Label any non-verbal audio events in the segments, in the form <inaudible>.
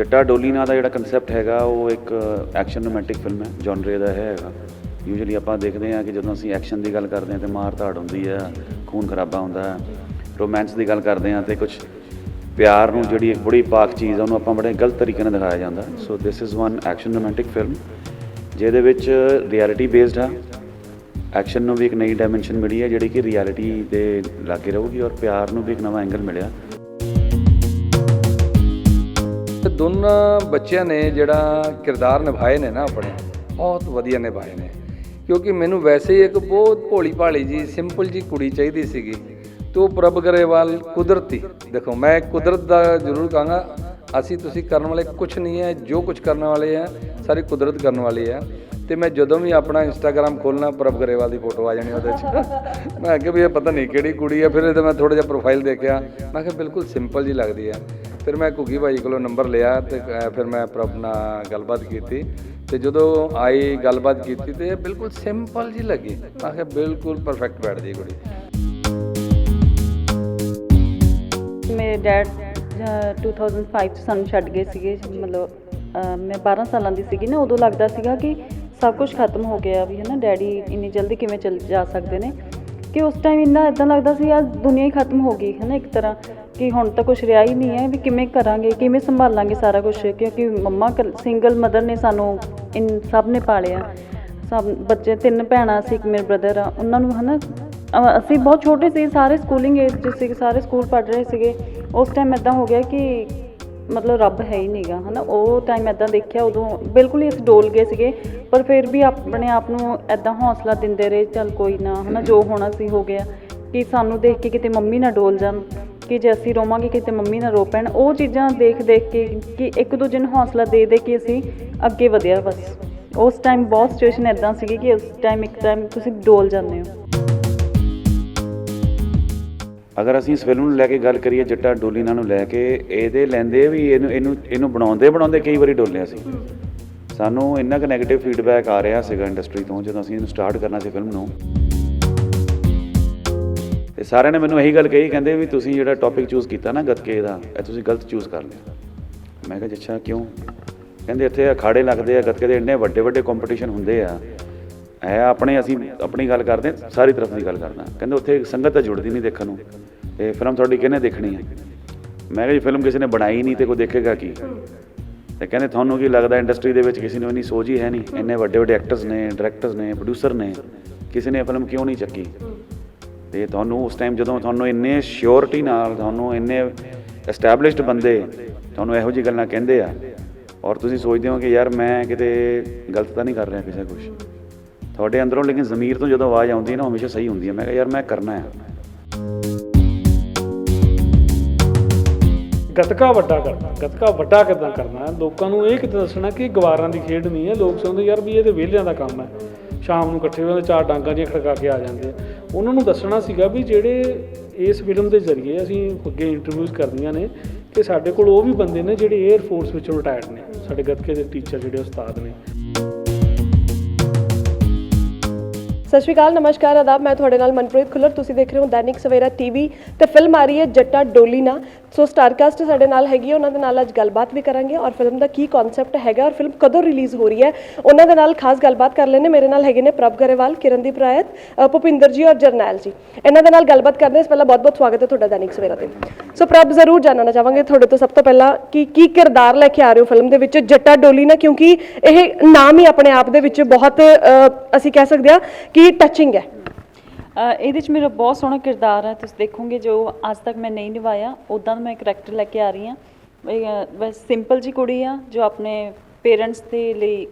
ਜੱਟਾ ਡੋਲੀ ਨਾਂ ਦਾ ਜਿਹੜਾ ਕਨਸੈਪਟ ਹੈਗਾ, ਉਹ ਇੱਕ ਐਕਸ਼ਨ ਰੋਮੈਂਟਿਕ ਫਿਲਮ ਹੈ ਜਨਰੇ ਦਾ ਇਹ ਹੈਗਾ। ਯੂਜੂਅਲੀ ਆਪਾਂ ਦੇਖਦੇ ਹਾਂ ਕਿ ਜਦੋਂ ਅਸੀਂ ਐਕਸ਼ਨ ਦੀ ਗੱਲ ਕਰਦੇ ਹਾਂ ਤੇ ਮਾਰ ਧਾੜ ਹੁੰਦੀ ਹੈ, ਖੂਨ ਖਰਾਬਾ ਹੁੰਦਾ ਹੈ ਰੋਮਾਂਸ ਦੀ ਗੱਲ ਕਰਦੇ ਹਾਂ ਤੇ ਕੁਝ ਪਿਆਰ ਨੂੰ ਜਿਹੜੀ ਇੱਕ ਬੜੀ ਪਾਕ ਚੀਜ਼ ਆ, ਉਹਨੂੰ ਆਪਾਂ ਬੜੇ ਗਲਤ ਤਰੀਕੇ ਨਾਲ ਦਿਖਾਇਆ ਜਾਂਦਾ। So this is one action romantic film ਜਿਹਦੇ ਵਿੱਚ ਰਿਐਲਿਟੀ ਬੇਸਡ ਆ। ਐਕਸ਼ਨ ਨੂੰ ਵੀ ਇੱਕ ਨਈ ਡਾਈਮੈਂਸ਼ਨ ਮਿਲੀ ਹੈ, ਜਿਹੜੀ ਕਿ ਰਿਐਲਿਟੀ ਦੇ ਲਾਗੇ ਰਹੂਗੀ ਔਰ ਪਿਆਰ ਨੂੰ ਵੀ ਇੱਕ ਨਵਾਂ ਐਂਗਲ ਮਿਲਿਆ। ਦੋਨਾਂ ਬੱਚਿਆਂ ਨੇ ਜਿਹੜਾ ਕਿਰਦਾਰ ਨਿਭਾਏ ਨੇ ਨਾ ਆਪਣੇ, ਬਹੁਤ ਵਧੀਆ ਨਿਭਾਏ ਨੇ। ਕਿਉਂਕਿ ਮੈਨੂੰ ਵੈਸੇ ਹੀ ਇੱਕ ਬਹੁਤ ਭੋਲੀ ਭਾਲੀ ਜੀ, ਸਿੰਪਲ ਜੀ ਕੁੜੀ ਚਾਹੀਦੀ ਸੀਗੀ। ਤੇ ਉਹ ਪ੍ਰਭ ਗਰੇਵਾਲ ਕੁਦਰਤੀ। ਦੇਖੋ, ਮੈਂ ਕੁਦਰਤ ਦਾ ਜ਼ਰੂਰ ਕਹਾਂਗਾ, ਅਸੀਂ ਤੁਸੀਂ ਕਰਨ ਵਾਲੇ ਕੁਝ ਨਹੀਂ ਹੈ, ਜੋ ਕੁਝ ਕਰਨ ਵਾਲੇ ਹੈ, ਸਾਰੀ ਕੁਦਰਤ ਕਰਨ ਵਾਲੀ ਹੈ। ਤੇ ਮੈਂ ਜਦੋਂ ਵੀ ਆਪਣਾ ਇੰਸਟਾਗ੍ਰam ਖੋਲਣਾ ਪ੍ਰਭ ਗਰੇਵਾਲ ਦੀ ਫੋਟੋ ਆ ਜਾਣੀ ਉਹਦੇ 'ਚ। ਮੈਂ ਕਿਹਾ ਵੀ ਇਹ ਪਤਾ ਨਹੀਂ ਕਿਹੜੀ ਕੁੜੀ ਹੈ, ਫਿਰ ਇਹਦਾ ਮੈਂ ਥੋੜਾ ਜਿਹਾ ਪ੍ਰੋਫਾਈਲ ਦੇਖਿਆ। ਮੈਂ ਕਿਹਾ ਬਿਲਕੁਲ ਸਿੰਪਲ ਜੀ ਲੱਗਦੀ ਹੈ। ਫਿਰ ਮੈਂ ਘੁੱਗੀ ਭਾਈ ਕੋਲੋਂ ਨੰਬਰ ਲਿਆ ਤੇ ਫਿਰ ਮੈਂ ਆਪਣਾ ਗੱਲਬਾਤ ਕੀਤੀ। ਤੇ ਜਦੋਂ ਆਈ ਗੱਲਬਾਤ ਕੀਤੀ ਤੇ ਬਿਲਕੁਲ ਸਿੰਪਲ ਜੀ ਲੱਗੀ। ਮੈਂ ਬਿਲਕੁਲ ਪਰਫੈਕਟ ਬੈਠਦੀ ਕੁੜੀ। ਮੇਰੇ ਡੈਡ 2005 ਚ ਸਾਨੂੰ ਛੱਡ ਗਏ ਸੀਗੇ। ਮਤਲਬ ਮੈਂ 12 ਸਾਲਾਂ ਦੀ ਸੀਗੀ ਨਾ, ਉਦੋਂ ਲੱਗਦਾ ਸੀਗਾ ਕਿ ਸਭ ਕੁਝ ਖਤਮ ਹੋ ਗਿਆ ਵੀ ਹੈ ਨਾ ਡੈਡੀ ਇੰਨੀ ਜਲਦੀ ਕਿਵੇਂ ਚਲ, ਜਾ ਸਕਦੇ ਨੇ। ਕਿ ਉਸ ਟਾਈਮ ਇੰਨਾ ਇਦਾਂ ਲੱਗਦਾ ਸੀ, ਯਾਰ ਦੁਨੀਆ ਹੀ ਖਤਮ ਹੋ ਗਈ ਹੈ ਨਾ ਇੱਕ ਤਰ੍ਹਾਂ। ਕਿ ਹੁਣ ਤਾਂ ਕੁਝ ਰਿਹਾ ਹੀ ਨਹੀਂ ਹੈ ਵੀ ਕਿਵੇਂ ਕਰਾਂਗੇ, ਕਿਵੇਂ ਸੰਭਾਲਾਂਗੇ ਸਾਰਾ ਕੁਝ ਕਿਉਂਕਿ ਮੰਮਾ ਸਿੰਗਲ ਮਦਰ ਨੇ ਸਾਨੂੰ ਇਨ ਸਭ ਨੇ ਪਾਲਿਆ। ਸਭ ਬੱਚੇ, ਤਿੰਨ ਭੈਣਾਂ ਸੀ, ਇੱਕ ਮੇਰੇ ਬ੍ਰਦਰ ਆ, ਉਹਨਾਂ ਨੂੰ ਹਨਾ, ਅਹ ਅਸੀਂ ਬਹੁਤ ਛੋਟੇ ਸੀ, ਸਾਰੇ ਸਕੂਲਿੰਗ ਏਜ 'ਚ ਸੀ, ਸਾਰੇ ਸਕੂਲ ਪੜ੍ਹ ਰਹੇ ਸੀਗੇ। ਉਸ ਟਾਈਮ ਇਦਾਂ ਹੋ ਗਿਆ ਕਿ ਮਤਲਬ ਰੱਬ ਹੈ ਹੀ ਨਹੀਂਗਾ ਹਨਾ, ਉਹ ਟਾਈਮ ਇਦਾਂ ਦੇਖਿਆ, ਉਦੋਂ ਬਿਲਕੁਲ ਹੀ ਅਸੀਂ ਡੋਲ ਗਏ ਸੀਗੇ, ਪਰ ਫਿਰ ਵੀ ਆਪਣੇ ਆਪ ਨੂੰ ਇਦਾਂ ਹੌਸਲਾ ਦਿੰਦੇ ਰਹੇ, ਚੱਲ ਕੋਈ ਨਾ, ਹਨਾ, ਜੋ ਹੋਣਾ ਸੀ, ਹੋ ਗਿਆ। ਕਿ ਸਾਨੂੰ ਦੇਖ ਕੇ ਕਿਤੇ ਮੰਮੀ ਨਾ ਡੋਲ ਜਾਣ। ਕਿ ਜੇ ਅਸੀਂ ਰੋਵਾਂਗੇ ਕਿਤੇ ਮੰਮੀ ਨਾ ਰੋ ਪੈਣ, ਉਹ ਚੀਜ਼ਾਂ ਦੇਖ ਦੇਖ ਕੇ ਕਿ ਇੱਕ ਦੂਜੇ ਨੂੰ ਹੌਸਲਾ ਦੇ ਦੇ ਕੇ ਅਸੀਂ ਅੱਗੇ ਵਧਿਆ ਬਸ। ਉਸ ਟਾਈਮ ਬਹੁਤ ਸਿਚੁਏਸ਼ਨ ਇਦਾਂ ਸੀਗੀ ਕਿ ਉਸ ਟਾਈਮ ਇੱਕ ਟਾਈਮ ਤੁਸੀਂ ਡੋਲ ਜਾਂਦੇ ਹੋ। ਅਗਰ ਅਸੀਂ ਇਸ ਫਿਲਮ ਨੂੰ ਲੈ ਕੇ ਗੱਲ ਕਰੀਏ, ਜੱਟਾ ਡੋਲੀਨਾ ਨੂੰ ਲੈ ਕੇ, ਇਹਦੇ ਲੈਂਦੇ ਵੀ ਇਹਨੂੰ ਇਹਨੂੰ ਇਹਨੂੰ ਬਣਾਉਂਦੇ ਬਣਾਉਂਦੇ ਕਈ ਵਾਰੀ ਡੋਲਿਆ ਸੀ। ਸਾਨੂੰ ਇੰਨਾ ਕੁ ਨੈਗੇਟਿਵ ਫੀਡਬੈਕ ਆ ਰਿਹਾ ਸੀਗਾ ਇੰਡਸਟਰੀ ਤੋਂ ਜਦੋਂ ਅਸੀਂ ਇਹਨੂੰ ਸਟਾਰਟ ਕਰਨਾ ਸੀ ਫਿਲਮ ਨੂੰ। ਤੇ ਸਾਰਿਆਂ ਨੇ ਮੈਨੂੰ ਇਹੀ ਗੱਲ ਕਹੀ, ਕਹਿੰਦੇ ਵੀ ਤੁਸੀਂ ਜਿਹੜਾ ਟੌਪਿਕ ਚੂਜ਼ ਕੀਤਾ ਨਾ ਗੱਤਕੇ ਦਾ, ਇਹ ਤੁਸੀਂ ਗਲਤ ਚੂਜ਼ ਕਰ ਲਿਆ। ਮੈਂ ਕਿਹਾ ਜੀ ਅੱਛਾ, ਕਿਉਂ? ਕਹਿੰਦੇ, ਇੱਥੇ ਅਖਾੜੇ ਲੱਗਦੇ ਆ, ਗੱਤਕੇ ਦੇ ਇੰਨੇ ਵੱਡੇ ਵੱਡੇ ਕੰਪੀਟੀਸ਼ਨ ਹੁੰਦੇ ਆ। ਐ ਆਪਣੇ, ਅਸੀਂ ਆਪਣੀ ਗੱਲ ਕਰਦੇ ਸਾਰੀ ਤਰਫ ਦੀ ਗੱਲ ਕਰਦਾ। ਕਹਿੰਦੇ, ਉੱਥੇ ਸੰਗਤ ਤਾਂ ਜੁੜਦੀ ਨਹੀਂ ਦੇਖਣ ਨੂੰ। ਤੇ ਫਿਲਮ ਤੁਹਾਡੀ ਕਿਹਨੇ ਦੇਖਣੀ ਹੈ ਮੈਂ ਕਿਹਾ, ਜੀ, ਫਿਲਮ ਕਿਸੇ ਨੇ ਬਣਾਈ ਨਹੀਂ ਤੇ ਕੋਈ ਦੇਖੇਗਾ ਕੀ? ਤੇ ਕਹਿੰਦੇ, ਤੁਹਾਨੂੰ ਕੀ ਲੱਗਦਾ ਇੰਡਸਟਰੀ ਦੇ ਵਿੱਚ ਕਿਸੇ ਨੂੰ ਇੰਨੀ ਸੋਝ ਹੀ ਹੈ ਨਹੀਂ? ਇੰਨੇ ਵੱਡੇ ਵੱਡੇ ਐਕਟਰਸ ਨੇ ਡਾਇਰੈਕਟਰਸ ਨੇ ਪ੍ਰੋਡਿਊਸਰ ਨੇ, ਕਿਸੇ ਨੇ ਫਿਲਮ ਕਿਉਂ ਨਹੀਂ ਚੱਕੀ? ਤੇ ਤੁਹਾਨੂੰ ਉਸ ਟਾਈਮ ਜਦੋਂ ਤੁਹਾਨੂੰ ਇੰਨੇ ਸ਼ਿਓਰਿਟੀ ਨਾਲ, ਤੁਹਾਨੂੰ ਇੰਨੇ ਐਸਟੈਬਲਿਸ਼ਡ ਬੰਦੇ ਤੁਹਾਨੂੰ ਇਹੋ ਜਿਹੀ ਗੱਲਾਂ ਕਹਿੰਦੇ ਆ, ਔਰ ਤੁਸੀਂ ਸੋਚਦੇ ਹੋ ਕਿ ਯਾਰ ਮੈਂ ਕਿਤੇ ਗਲਤ ਤਾਂ ਨਹੀਂ ਕਰ ਰਿਹਾ ਕਿਸੇ ਕੁਝ ਤੁਹਾਡੇ ਅੰਦਰੋਂ ਲੇਕਿਨ ਜ਼ਮੀਰ ਤੋਂ ਜਦੋਂ ਆਵਾਜ਼ ਆਉਂਦੀ ਹੈ ਨਾ ਹਮੇਸ਼ਾ ਸਹੀ ਹੁੰਦੀ ਹੈ। ਮੈਂ ਕਿਹਾ, ਯਾਰ ਮੈਂ ਕਰਨਾ ਹੈ। ਗਤਕਾ ਵੱਡਾ ਕਰਨਾ ਗਤਕਾ ਵੱਡਾ ਕਿੱਦਾਂ ਕਰਨਾ ਲੋਕਾਂ ਨੂੰ ਇਹ ਕਿੱਦਾਂ ਦੱਸਣਾ ਕਿ ਗਵਾਰਾਂ ਦੀ ਖੇਡ ਨਹੀਂ ਹੈ। ਲੋਕ ਸਮਝਦੇ ਯਾਰ ਵੀ ਇਹ ਤੇ ਵਿਹਲਿਆਂ ਦਾ ਕੰਮ ਹੈ। ਸ਼ਾਮ ਨੂੰ ਇਕੱਠੇ ਹੋ ਜਾਂਦੇ ਚਾਰ ਡਾਂਗਾਂ ਜਿਹੀਆਂ ਖੜਕਾ ਕੇ ਆ ਜਾਂਦੇ ਆ। ਉਹਨਾਂ ਨੂੰ ਦੱਸਣਾ ਸੀਗਾ ਵੀ ਜਿਹੜੇ ਇਸ ਫਿਲਮ ਦੇ ਜ਼ਰੀਏ ਅਸੀਂ ਅੱਗੇ ਇੰਟਰਵਿਊਜ਼ ਕਰਦੀਆਂ ਨੇ ਕਿ ਸਾਡੇ ਕੋਲ ਉਹ ਵੀ ਬੰਦੇ ਨੇ ਜਿਹੜੇ 에ਅਰ ਫੋਰਸ ਵਿੱਚੋਂ ਰਿਟਾਇਰਡ ਨੇ, ਸਾਡੇ ਗੱਤਕੇ ਦੇ ਟੀਚਰ ਜਿਹੜੇ ਉਸਤਾਦ ਨੇ। ਸਤਿ ਸ਼੍ਰੀ ਅਕਾਲ, ਨਮਸਕਾਰ, ਆਦਾਬ, ਮੈਂ ਤੁਹਾਡੇ ਨਾਲ ਮਨਪ੍ਰੀਤ ਖੁੱਲਰ, ਤੁਸੀਂ ਦੇਖ ਰਹੇ ਹੋ ਦੈਨਿਕ ਸਵੇਰਾ ਟੀਵੀ ਤੇ ਫਿਲਮ ਆ ਰਹੀ ਹੈ ਜੱਟਾ ਡੋਲੀਨਾ ਸੋ ਸਟਾਰਕਾਸਟ ਸਾਡੇ ਨਾਲ ਹੈਗੀ ਹੈ ਉਹਨਾਂ ਦੇ ਨਾਲ ਅੱਜ ਗੱਲਬਾਤ ਵੀ ਕਰਾਂਗੇ ਔਰ ਫਿਲਮ ਦਾ ਕੀ ਕਨਸੈਪਟ ਹੈਗਾ ਔਰ ਫਿਲਮ ਕਦੋਂ ਰਿਲੀਜ਼ ਹੋ ਰਹੀ ਹੈ ਉਹਨਾਂ ਦੇ ਨਾਲ ਖਾਸ ਗੱਲਬਾਤ ਕਰ ਲੈਣੇ ਮੇਰੇ ਨਾਲ ਹੈਗੇ ਨੇ ਪ੍ਰਭ ਗਰੇਵਾਲ ਕਿਰਨਦੀਪ ਰਾਇਤ ਅ, ਭੁਪਿੰਦਰ ਜੀ ਔਰ ਜਰਨੈਲ ਜੀ। ਇਹਨਾਂ ਦੇ ਨਾਲ ਗੱਲਬਾਤ ਕਰਦੇ ਹਾਂ। ਇਸ ਪਹਿਲਾਂ ਬਹੁਤ ਬਹੁਤ ਸਵਾਗਤ ਹੈ ਤੁਹਾਡਾ ਦੈਨਿਕ ਸਵੇਰਾ ਤੇ। ਸੋ ਪ੍ਰਭ ਜ਼ਰੂਰ ਜਾਣਨਾ ਚਾਹਾਂਗੇ ਤੁਹਾਡੇ ਤੋਂ ਸਭ ਤੋਂ ਪਹਿਲਾਂ ਕਿ ਕੀ ਕਿਰਦਾਰ ਲੈ ਕੇ ਆ ਰਹੇ ਹੋ ਫਿਲਮ ਦੇ ਵਿੱਚ? ਜੱਟਾ ਡੋਲੀ ਡੋਲੀਨਾ ਕਿਉਂਕਿ ਇਹ ਨਾਮ ਹੀ ਆਪਣੇ ਆਪ ਦੇ ਵਿੱਚ ਬਹੁਤ ਅ, ਅਸੀਂ ਕਹਿ ਸਕਦੇ ਹਾਂ ਕਿ ਟੱਚਿੰਗ ਹੈ। ਇਹਦੇ 'ਚ ਮੇਰਾ ਬਹੁਤ ਸੋਹਣਾ ਕਿਰਦਾਰ ਹੈ ਤੁਸੀਂ ਦੇਖੋਗੇ ਜੋ ਅੱਜ ਤੱਕ ਮੈਂ ਨਹੀਂ ਨਿਭਾਇਆ ਉਦਾਂ ਦਾ ਮੈਂ ਕਰੈਕਟਰ ਲੈ ਕੇ ਆ ਰਹੀ ਹਾਂ। ਬਸ ਸਿੰਪਲ ਜੀ ਕੁੜੀ ਆ ਜੋ ਆਪਣੇ ਪੇਰੈਂਟਸ ਦੇ ਲਈ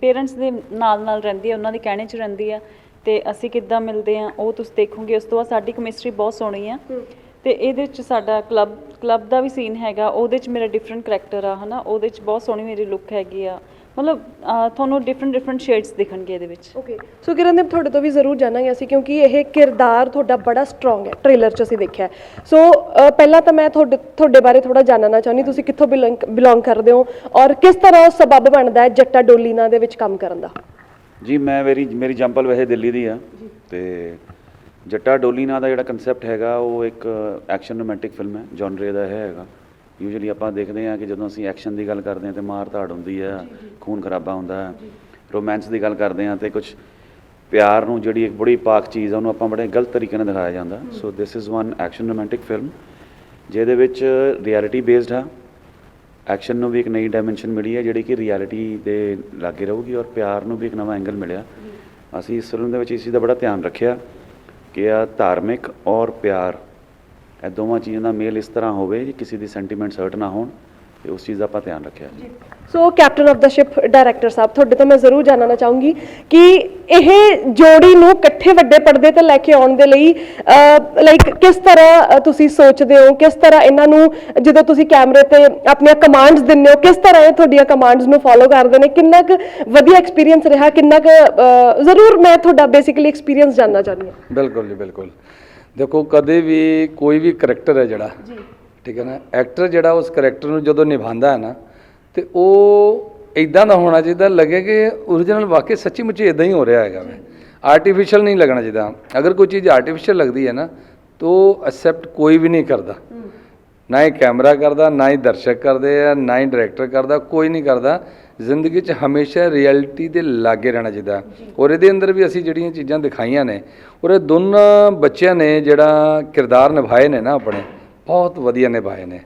ਪੇਰੈਂਟਸ ਦੇ ਨਾਲ ਨਾਲ ਰਹਿੰਦੀ ਹੈ ਉਹਨਾਂ ਦੇ ਕਹਿਣੇ 'ਚ ਰਹਿੰਦੀ ਆ ਤੇ ਅਸੀਂ ਕਿੱਦਾਂ ਮਿਲਦੇ ਆ ਉਹ ਤੁਸੀਂ ਦੇਖੋਗੇ ਉਸ ਤੋਂ ਬਾਅਦ ਸਾਡੀ ਕੈਮਿਸਟਰੀ ਬਹੁਤ ਸੋਹਣੀ ਆ ਤੇ ਇਹਦੇ 'ਚ ਸਾਡਾ ਕਲੱਬ ਕਲੱਬ ਦਾ ਵੀ ਸੀਨ ਹੈਗਾ ਉਹਦੇ 'ਚ ਮੇਰਾ ਡਿਫਰੈਂਟ ਕਰੈਕਟਰ ਆ ਹਨਾ? ਉਹਦੇ 'ਚ ਬਹੁਤ ਸੋਹਣੀ ਮੇਰੀ ਲੁੱਕ ਹੈਗੀ ਆ। ਮਤਲਬ ਤੁਹਾਨੂੰ ਡਿਫਰੈਂਟ ਡਿਫਰੈਂਟ ਸ਼ੇਡਸ ਦਿਖਣਗੇ ਇਹਦੇ ਵਿੱਚ। ਓਕੇ ਸੋ ਕਿਰਨਦੀਪ ਤੁਹਾਡੇ ਤੋਂ ਵੀ ਜ਼ਰੂਰ ਜਾਣਾਂਗੇ ਅਸੀਂ ਕਿਉਂਕਿ ਇਹ ਕਿਰਦਾਰ ਤੁਹਾਡਾ ਬੜਾ ਸਟਰੋਂਗ ਹੈ ਟ੍ਰੇਲਰ 'ਚ ਅਸੀਂ ਦੇਖਿਆ ਸੋ ਪਹਿਲਾਂ ਤਾਂ ਮੈਂ ਤੁਹਾਡੇ ਤੁਹਾਡੇ ਬਾਰੇ ਥੋੜਾ ਜਾਣਨਾ ਚਾਹੁੰਦੀ ਤੁਸੀਂ ਕਿੱਥੋਂ ਬਿਲੋਂਗ ਕਰਦੇ ਹੋ ਔਰ ਕਿਸ ਤਰ੍ਹਾਂ ਉਹ ਸਬਬ ਬਣਦਾ ਹੈ ਜੱਟਾ ਡੋਲੀਨਾ ਦੇ ਵਿੱਚ ਕੰਮ ਕਰਨ ਦਾ? ਜੀ ਮੈਂ ਮੇਰੀ ਮੇਰੀ ਜੰਪਲ ਵੈਸੇ ਦਿੱਲੀ ਦੀ ਆ। ਤੇ ਜੱਟਾ ਡੋਲੀ ਨਾਂ ਦਾ ਜਿਹੜਾ ਕਨਸੈਪਟ ਹੈਗਾ ਉਹ ਇੱਕ ਐਕਸ਼ਨ ਰੋਮਾਂਟਿਕ ਫਿਲਮ ਹੈ ਜਨਰੇ ਦਾ ਹੈਗਾ। ਯੂਜੂਅਲੀ ਆਪਾਂ ਦੇਖਦੇ ਹਾਂ ਕਿ ਜਦੋਂ ਅਸੀਂ ਐਕਸ਼ਨ ਦੀ ਗੱਲ ਕਰਦੇ ਹਾਂ ਤੇ ਮਾਰ ਧਾੜ ਹੁੰਦੀ ਹੈ ਖੂਨ ਖਰਾਬਾ ਹੁੰਦਾ ਹੈ। ਰੋਮਾਂਸ ਦੀ ਗੱਲ ਕਰਦੇ ਹਾਂ ਤੇ ਕੁਝ ਪਿਆਰ ਨੂੰ ਜਿਹੜੀ ਇੱਕ ਬੜੀ ਪਾਕ ਚੀਜ਼ ਆ ਉਹਨੂੰ ਆਪਾਂ ਬੜੇ ਗਲਤ ਤਰੀਕੇ ਨਾਲ ਦਿਖਾਇਆ ਜਾਂਦਾ। So this is one action romantic film ਜਿਹਦੇ ਵਿੱਚ ਰਿਐਲਿਟੀ ਬੇਸਡ ਆ। ਐਕਸ਼ਨ ਨੂੰ ਵੀ ਇੱਕ ਨਈ ਡਾਈਮੈਂਸ਼ਨ ਮਿਲੀ ਹੈ ਜਿਹੜੀ ਕਿ ਰਿਐਲਿਟੀ ਦੇ ਲਾਗੇ ਰਹੂਗੀ ਔਰ ਪਿਆਰ ਨੂੰ ਵੀ ਇੱਕ ਨਵਾਂ ਐਂਗਲ ਮਿਲਿਆ। ਅਸੀਂ ਇਸ ਫਿਲਮ ਦੇ ਵਿੱਚ ਇਸ ਚੀਜ਼ ਦਾ ਬੜਾ ਧਿਆਨ ਰੱਖਿਆ ਕਿ ਆ ਧਾਰਮਿਕ ਔਰ ਪਿਆਰ ਇਹ ਦੋਵਾਂ ਚੀਜ਼ਾਂ ਦਾ ਮੇਲ ਇਸ ਤਰ੍ਹਾਂ ਹੋਵੇ ਕਿ ਕਿਸੇ ਦੀ ਸੈਂਟੀਮੈਂਟਸ ਹਰਟ ਨਾ ਹੋਣ ਤੇ ਉਸ ਚੀਜ਼ ਦਾ ਆਪਾਂ ਧਿਆਨ ਰੱਖਿਆ so captain of the ship director ਸਾਹਿਬ ਤੁਹਾਡੇ ਤੋਂ ਮੈਂ ਜ਼ਰੂਰ ਜਾਣਨਾ ਚਾਹੂੰਗੀ ਕਿ ਇਹ ਜੋੜੀ ਨੂੰ ਇਕੱਠੇ ਵੱਡੇ ਪਰਦੇ ਤੇ ਲੈ ਕੇ ਆਉਣ ਦੇ ਲਈ ਲਾਈਕ ਕਿਸ ਤਰ੍ਹਾਂ ਤੁਸੀਂ ਸੋਚਦੇ ਹੋ? ਕਿਸ ਤਰ੍ਹਾਂ ਇਹਨਾਂ ਨੂੰ ਜਦੋਂ ਤੁਸੀਂ ਕੈਮਰੇ ਤੇ ਆਪਣੀਆਂ ਕਮਾਂਡਸ ਦਿੰਦੇ ਹੋ ਕਿਸ ਤਰ੍ਹਾਂ ਇਹ ਤੁਹਾਡੀਆਂ ਕਮਾਂਡਸ ਨੂੰ ਫੋਲੋ ਕਰਦੇ ਨੇ? ਕਿੰਨਾ ਕੁ ਵਧੀਆ ਐਕਸਪੀਰੀਅੰਸ ਰਿਹਾ? ਕਿੰਨਾ ਕੁ ਜ਼ਰੂਰ ਮੈਂ ਤੁਹਾਡਾ ਬੇਸਿਕਲੀ ਐਕਸਪੀਰੀਅੰਸ ਜਾਨਣਾ ਚਾਹੁੰਦੀ ਹਾਂ। ਬਿਲਕੁਲ ਜੀ ਬਿਲਕੁਲ। ਦੇਖੋ ਕਦੇ ਵੀ ਕੋਈ ਵੀ ਕਰੈਕਟਰ ਹੈ ਜਿਹੜਾ ਜੀ। ਠੀਕ ਹੈ ਨਾ ਐਕਟਰ ਜਿਹੜਾ ਉਸ ਕਰੈਕਟਰ ਨੂੰ ਜਦੋਂ ਨਿਭਾਉਂਦਾ ਹੈ ਨਾ ਤੇ ਉਹ ਇਦਾਂ ਦਾ ਹੋਣਾ ਚਾਹੀਦਾ ਲੱਗੇ ਕਿ ਓਰੀਜਨਲ ਵਾਕਈ ਸੱਚੀ ਮੁੱਚੀ ਇਦਾਂ ਹੀ ਹੋ ਰਿਹਾ ਹੈਗਾ ਵੇ। ਆਰਟੀਫੀਸ਼ੀਅਲ ਨਹੀਂ ਲੱਗਣਾ ਚਾਹੀਦਾ। ਅਗਰ ਕੋਈ ਚੀਜ਼ ਆਰਟੀਫੀਸ਼ੀਅਲ ਲੱਗਦੀ ਹੈ ਨਾ ਤੋ ਐਕਸੈਪਟ ਕੋਈ ਵੀ ਨਹੀਂ ਕਰਦਾ। ਨਾ ਹੀ ਕੈਮਰਾ ਕਰਦਾ ਨਾ ਹੀ ਦਰਸ਼ਕ ਕਰਦੇ ਆ ਨਾ ਹੀ ਡਾਇਰੈਕਟਰ ਕਰਦਾ ਕੋਈ ਨਹੀਂ ਕਰਦਾ। ਜ਼ਿੰਦਗੀ 'ਚ ਹਮੇਸ਼ਾ ਰਿਐਲਿਟੀ ਦੇ ਲਾਗੇ ਰਹਿਣਾ ਚਾਹੀਦਾ। ਔਰ ਇਹਦੇ ਅੰਦਰ ਵੀ ਅਸੀਂ ਜਿਹੜੀਆਂ ਚੀਜ਼ਾਂ ਦਿਖਾਈਆਂ ਨੇ ਔਰ ਇਹ ਦੋਨਾਂ ਬੱਚਿਆਂ ਨੇ ਜਿਹੜਾ ਕਿਰਦਾਰ ਨਿਭਾਏ ਨੇ ਨਾ ਆਪਣੇ ਬਹੁਤ ਵਧੀਆ ਨਿਭਾਏ ਨੇ।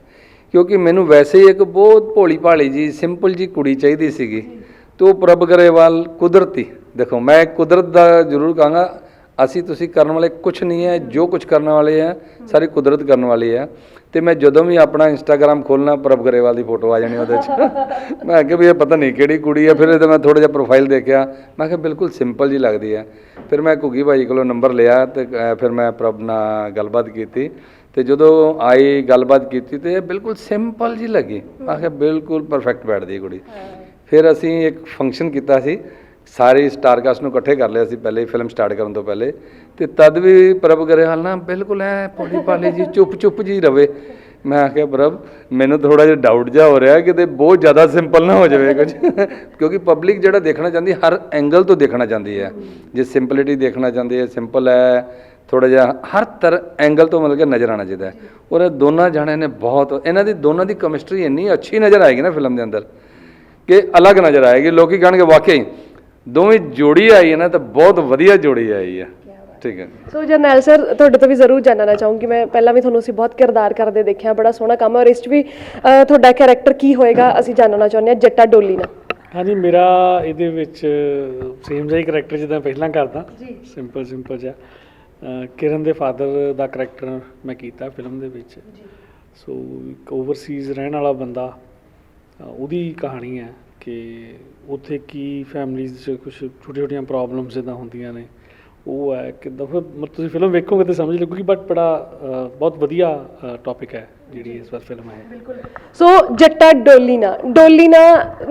ਕਿਉਂਕਿ ਮੈਨੂੰ ਵੈਸੇ ਹੀ ਇੱਕ ਬਹੁਤ ਭੋਲੀ ਭਾਲੀ ਜੀ ਸਿੰਪਲ ਜੀ ਕੁੜੀ ਚਾਹੀਦੀ ਸੀਗੀ। ਤੇ ਉਹ ਪ੍ਰਭ ਗਰੇਵਾਲ ਕੁਦਰਤੀ। ਦੇਖੋ ਮੈਂ ਕੁਦਰਤ ਦਾ ਜ਼ਰੂਰ ਕਹਾਂਗਾ ਅਸੀਂ ਤੁਸੀਂ ਕਰਨ ਵਾਲੇ ਕੁਝ ਨਹੀਂ ਹੈ ਜੋ ਕੁਝ ਕਰਨ ਵਾਲੇ ਆ ਸਾਰੀ ਕੁਦਰਤ ਕਰਨ ਵਾਲੀ ਹੈ। ਤੇ ਮੈਂ ਜਦੋਂ ਵੀ ਆਪਣਾ ਇੰਸਟਾਗ੍ਰam ਖੋਲਣਾ ਪ੍ਰਭ ਗਰੇਵਾਲ ਦੀ ਫੋਟੋ ਆ ਜਾਣੀ ਉਹਦੇ 'ਚ। ਮੈਂ ਕਿਹਾ ਵੀ ਇਹ ਪਤਾ ਨਹੀਂ ਕਿਹੜੀ ਕੁੜੀ ਹੈ ਫਿਰ ਇਹਦਾ ਮੈਂ ਥੋੜਾ ਜਿਹਾ ਪ੍ਰੋਫਾਈਲ ਦੇਖਿਆ। ਮੈਂ ਕਿਹਾ ਬਿਲਕੁਲ ਸਿੰਪਲ ਜੀ ਲੱਗਦੀ ਹੈ ਫਿਰ ਮੈਂ ਘੁੱਗੀ ਭਾਈ ਕੋਲੋਂ ਨੰਬਰ ਲਿਆ ਤੇ ਫਿਰ ਮੈਂ ਪ੍ਰਭ ਨਾਲ ਗੱਲਬਾਤ ਕੀਤੀ। ਤੇ ਜਦੋਂ ਆਈ ਗੱਲਬਾਤ ਕੀਤੀ ਤੇ ਇਹ ਬਿਲਕੁਲ ਸਿੰਪਲ ਜੀ ਲੱਗੀ। ਮੈਂ ਕਿਹਾ ਬਿਲਕੁਲ ਪਰਫੈਕਟ ਬੈਠਦੀ ਕੁੜੀ। ਫਿਰ ਅਸੀਂ ਇੱਕ ਫੰਕਸ਼ਨ ਕੀਤਾ ਸੀ। ਸਾਰੇ ਸਟਾਰਕਾਸਟ ਨੂੰ ਇਕੱਠੇ ਕਰ ਲਿਆ ਸੀ, ਪਹਿਲੇ ਫਿਲਮ ਸਟਾਰਟ ਕਰਨ ਤੋਂ ਪਹਿਲੇ। ਤੇ ਤਦ ਵੀ ਪ੍ਰਭ ਗਰੇਵਾਲ ਨਾ ਬਿਲਕੁਲ ਐ ਪੌੜੀ ਪਾਲੀ ਜੀ, ਚੁੱਪ ਚੁੱਪ ਜੀ ਰਵੇ। ਮੈਂ ਆਖਿਆ, ਪ੍ਰਭ, ਮੈਨੂੰ ਥੋੜਾ ਜਿਹਾ ਡਾਊਟ ਜਿਹਾ ਹੋ ਰਿਹਾ ਕਿਤੇ ਬਹੁਤ ਜ਼ਿਆਦਾ ਸਿੰਪਲ ਨਾ ਹੋ ਜਾਵੇ ਕੁਝ <laughs> ਕਿਉਂਕਿ ਪਬਲਿਕ ਜਿਹੜਾ ਦੇਖਣਾ ਚਾਹੁੰਦੀ, ਹਰ ਐਂਗਲ ਤੋਂ ਦੇਖਣਾ ਚਾਹੁੰਦੀ ਹੈ। ਜੇ ਸਿੰਪਲਿਟੀ ਦੇਖਣਾ ਚਾਹੁੰਦੀ ਹੈ ਸਿੰਪਲ ਹੈ ਥੋੜਾ ਜਿਹਾ ਹਰ ਤਰ ਐਂਗਲ ਤੋਂ ਮਤਲਬ ਕਿ ਨਜ਼ਰ ਆਉਣਾ ਚਾਹੀਦਾ ਔਰ ਇਹ ਦੋਨਾਂ ਜਾਣਿਆਂ ਨੇ ਬਹੁਤ, ਇਹਨਾਂ ਦੀ ਦੋਨਾਂ ਦੀ ਕੈਮਿਸਟਰੀ ਇੰਨੀ ਅੱਛੀ ਨਜ਼ਰ ਆਏਗੀ ਨਾ ਫਿਲਮ ਦੇ ਅੰਦਰ ਕਿ ਅਲੱਗ ਨਜ਼ਰ ਆਏਗੀ। ਲੋਕੀ ਕਹਿਣਗੇ, ਵਾਕਈ ਦੋਵੇਂ ਜੋੜੀ ਆਈ ਹੈ ਨਾ ਤਾਂ ਬਹੁਤ ਵਧੀਆ ਜੋੜੀ ਆਈ ਹੈ। ਠੀਕ ਹੈ ਸੋ ਜਰਨੈਲ ਸਰ ਤੁਹਾਡੇ ਤੋਂ ਵੀ ਜ਼ਰੂਰ ਜਾਣਨਾ ਚਾਹੂੰਗੀ। ਮੈਂ ਪਹਿਲਾਂ ਵੀ ਤੁਹਾਨੂੰ ਅਸੀਂ ਬਹੁਤ ਕਿਰਦਾਰ ਕਰਦੇ ਦੇਖਿਆ ਬੜਾ ਸੋਹਣਾ ਕੰਮ ਹੈ ਔਰ ਇਸ 'ਚ ਵੀ ਅ, ਤੁਹਾਡਾ ਕੈਰੈਕਟਰ ਕੀ ਹੋਏਗਾ ਅਸੀਂ ਜਾਣਨਾ ਚਾਹੁੰਦੇ ਹਾਂ ਜੱਟਾ ਡੋਲੀ ਨਾਲ। ਹਾਂਜੀ ਮੇਰਾ ਇਹਦੇ ਵਿੱਚ ਸੇਮ ਜਿਹਾ ਹੀ ਕਰੈਕਟਰ ਜਿੱਦਾਂ ਪਹਿਲਾਂ ਕਰਦਾ। ਸਿੰਪਲ ਸਿੰਪਲ ਜਿਹਾ। ਅਹ ਕਿਰਨ ਦੇ ਫਾਦਰ ਦਾ ਕਰੈਕਟਰ ਮੈਂ ਕੀਤਾ ਫਿਲਮ ਦੇ ਵਿੱਚ। ਸੋ ਇੱਕ ਓਵਰਸੀਜ਼ ਰਹਿਣ ਵਾਲਾ ਬੰਦਾ ਅਹ ਉਹਦੀ ਕਹਾਣੀ ਹੈ। ਕਿ ਉੱਥੇ ਕੀ ਫੈਮਲੀਜ਼ 'ਚ ਕੁਝ ਛੋਟੀਆਂ ਛੋਟੀਆਂ ਪ੍ਰੋਬਲਮਸ ਇੱਦਾਂ ਹੁੰਦੀਆਂ ਨੇ? ਉਹ ਹੈ ਕਿੱਦਾਂ ਮਤਲਬ ਤੁਸੀਂ ਫਿਲਮ ਵੇਖੋਗੇ ਤਾਂ ਸਮਝ ਲੱਗੂਗੀ ਬਟ ਬੜਾ ਬਹੁਤ ਵਧੀਆ ਟੌਪਿਕ ਹੈ ਜਿਹੜੀ ਇਸ ਵਾਰ ਫਿਲਮ ਹੈ। ਸੋ ਜੱਟਾ ਡੋਲੀਨਾ। ਡੋਲੀਨਾ,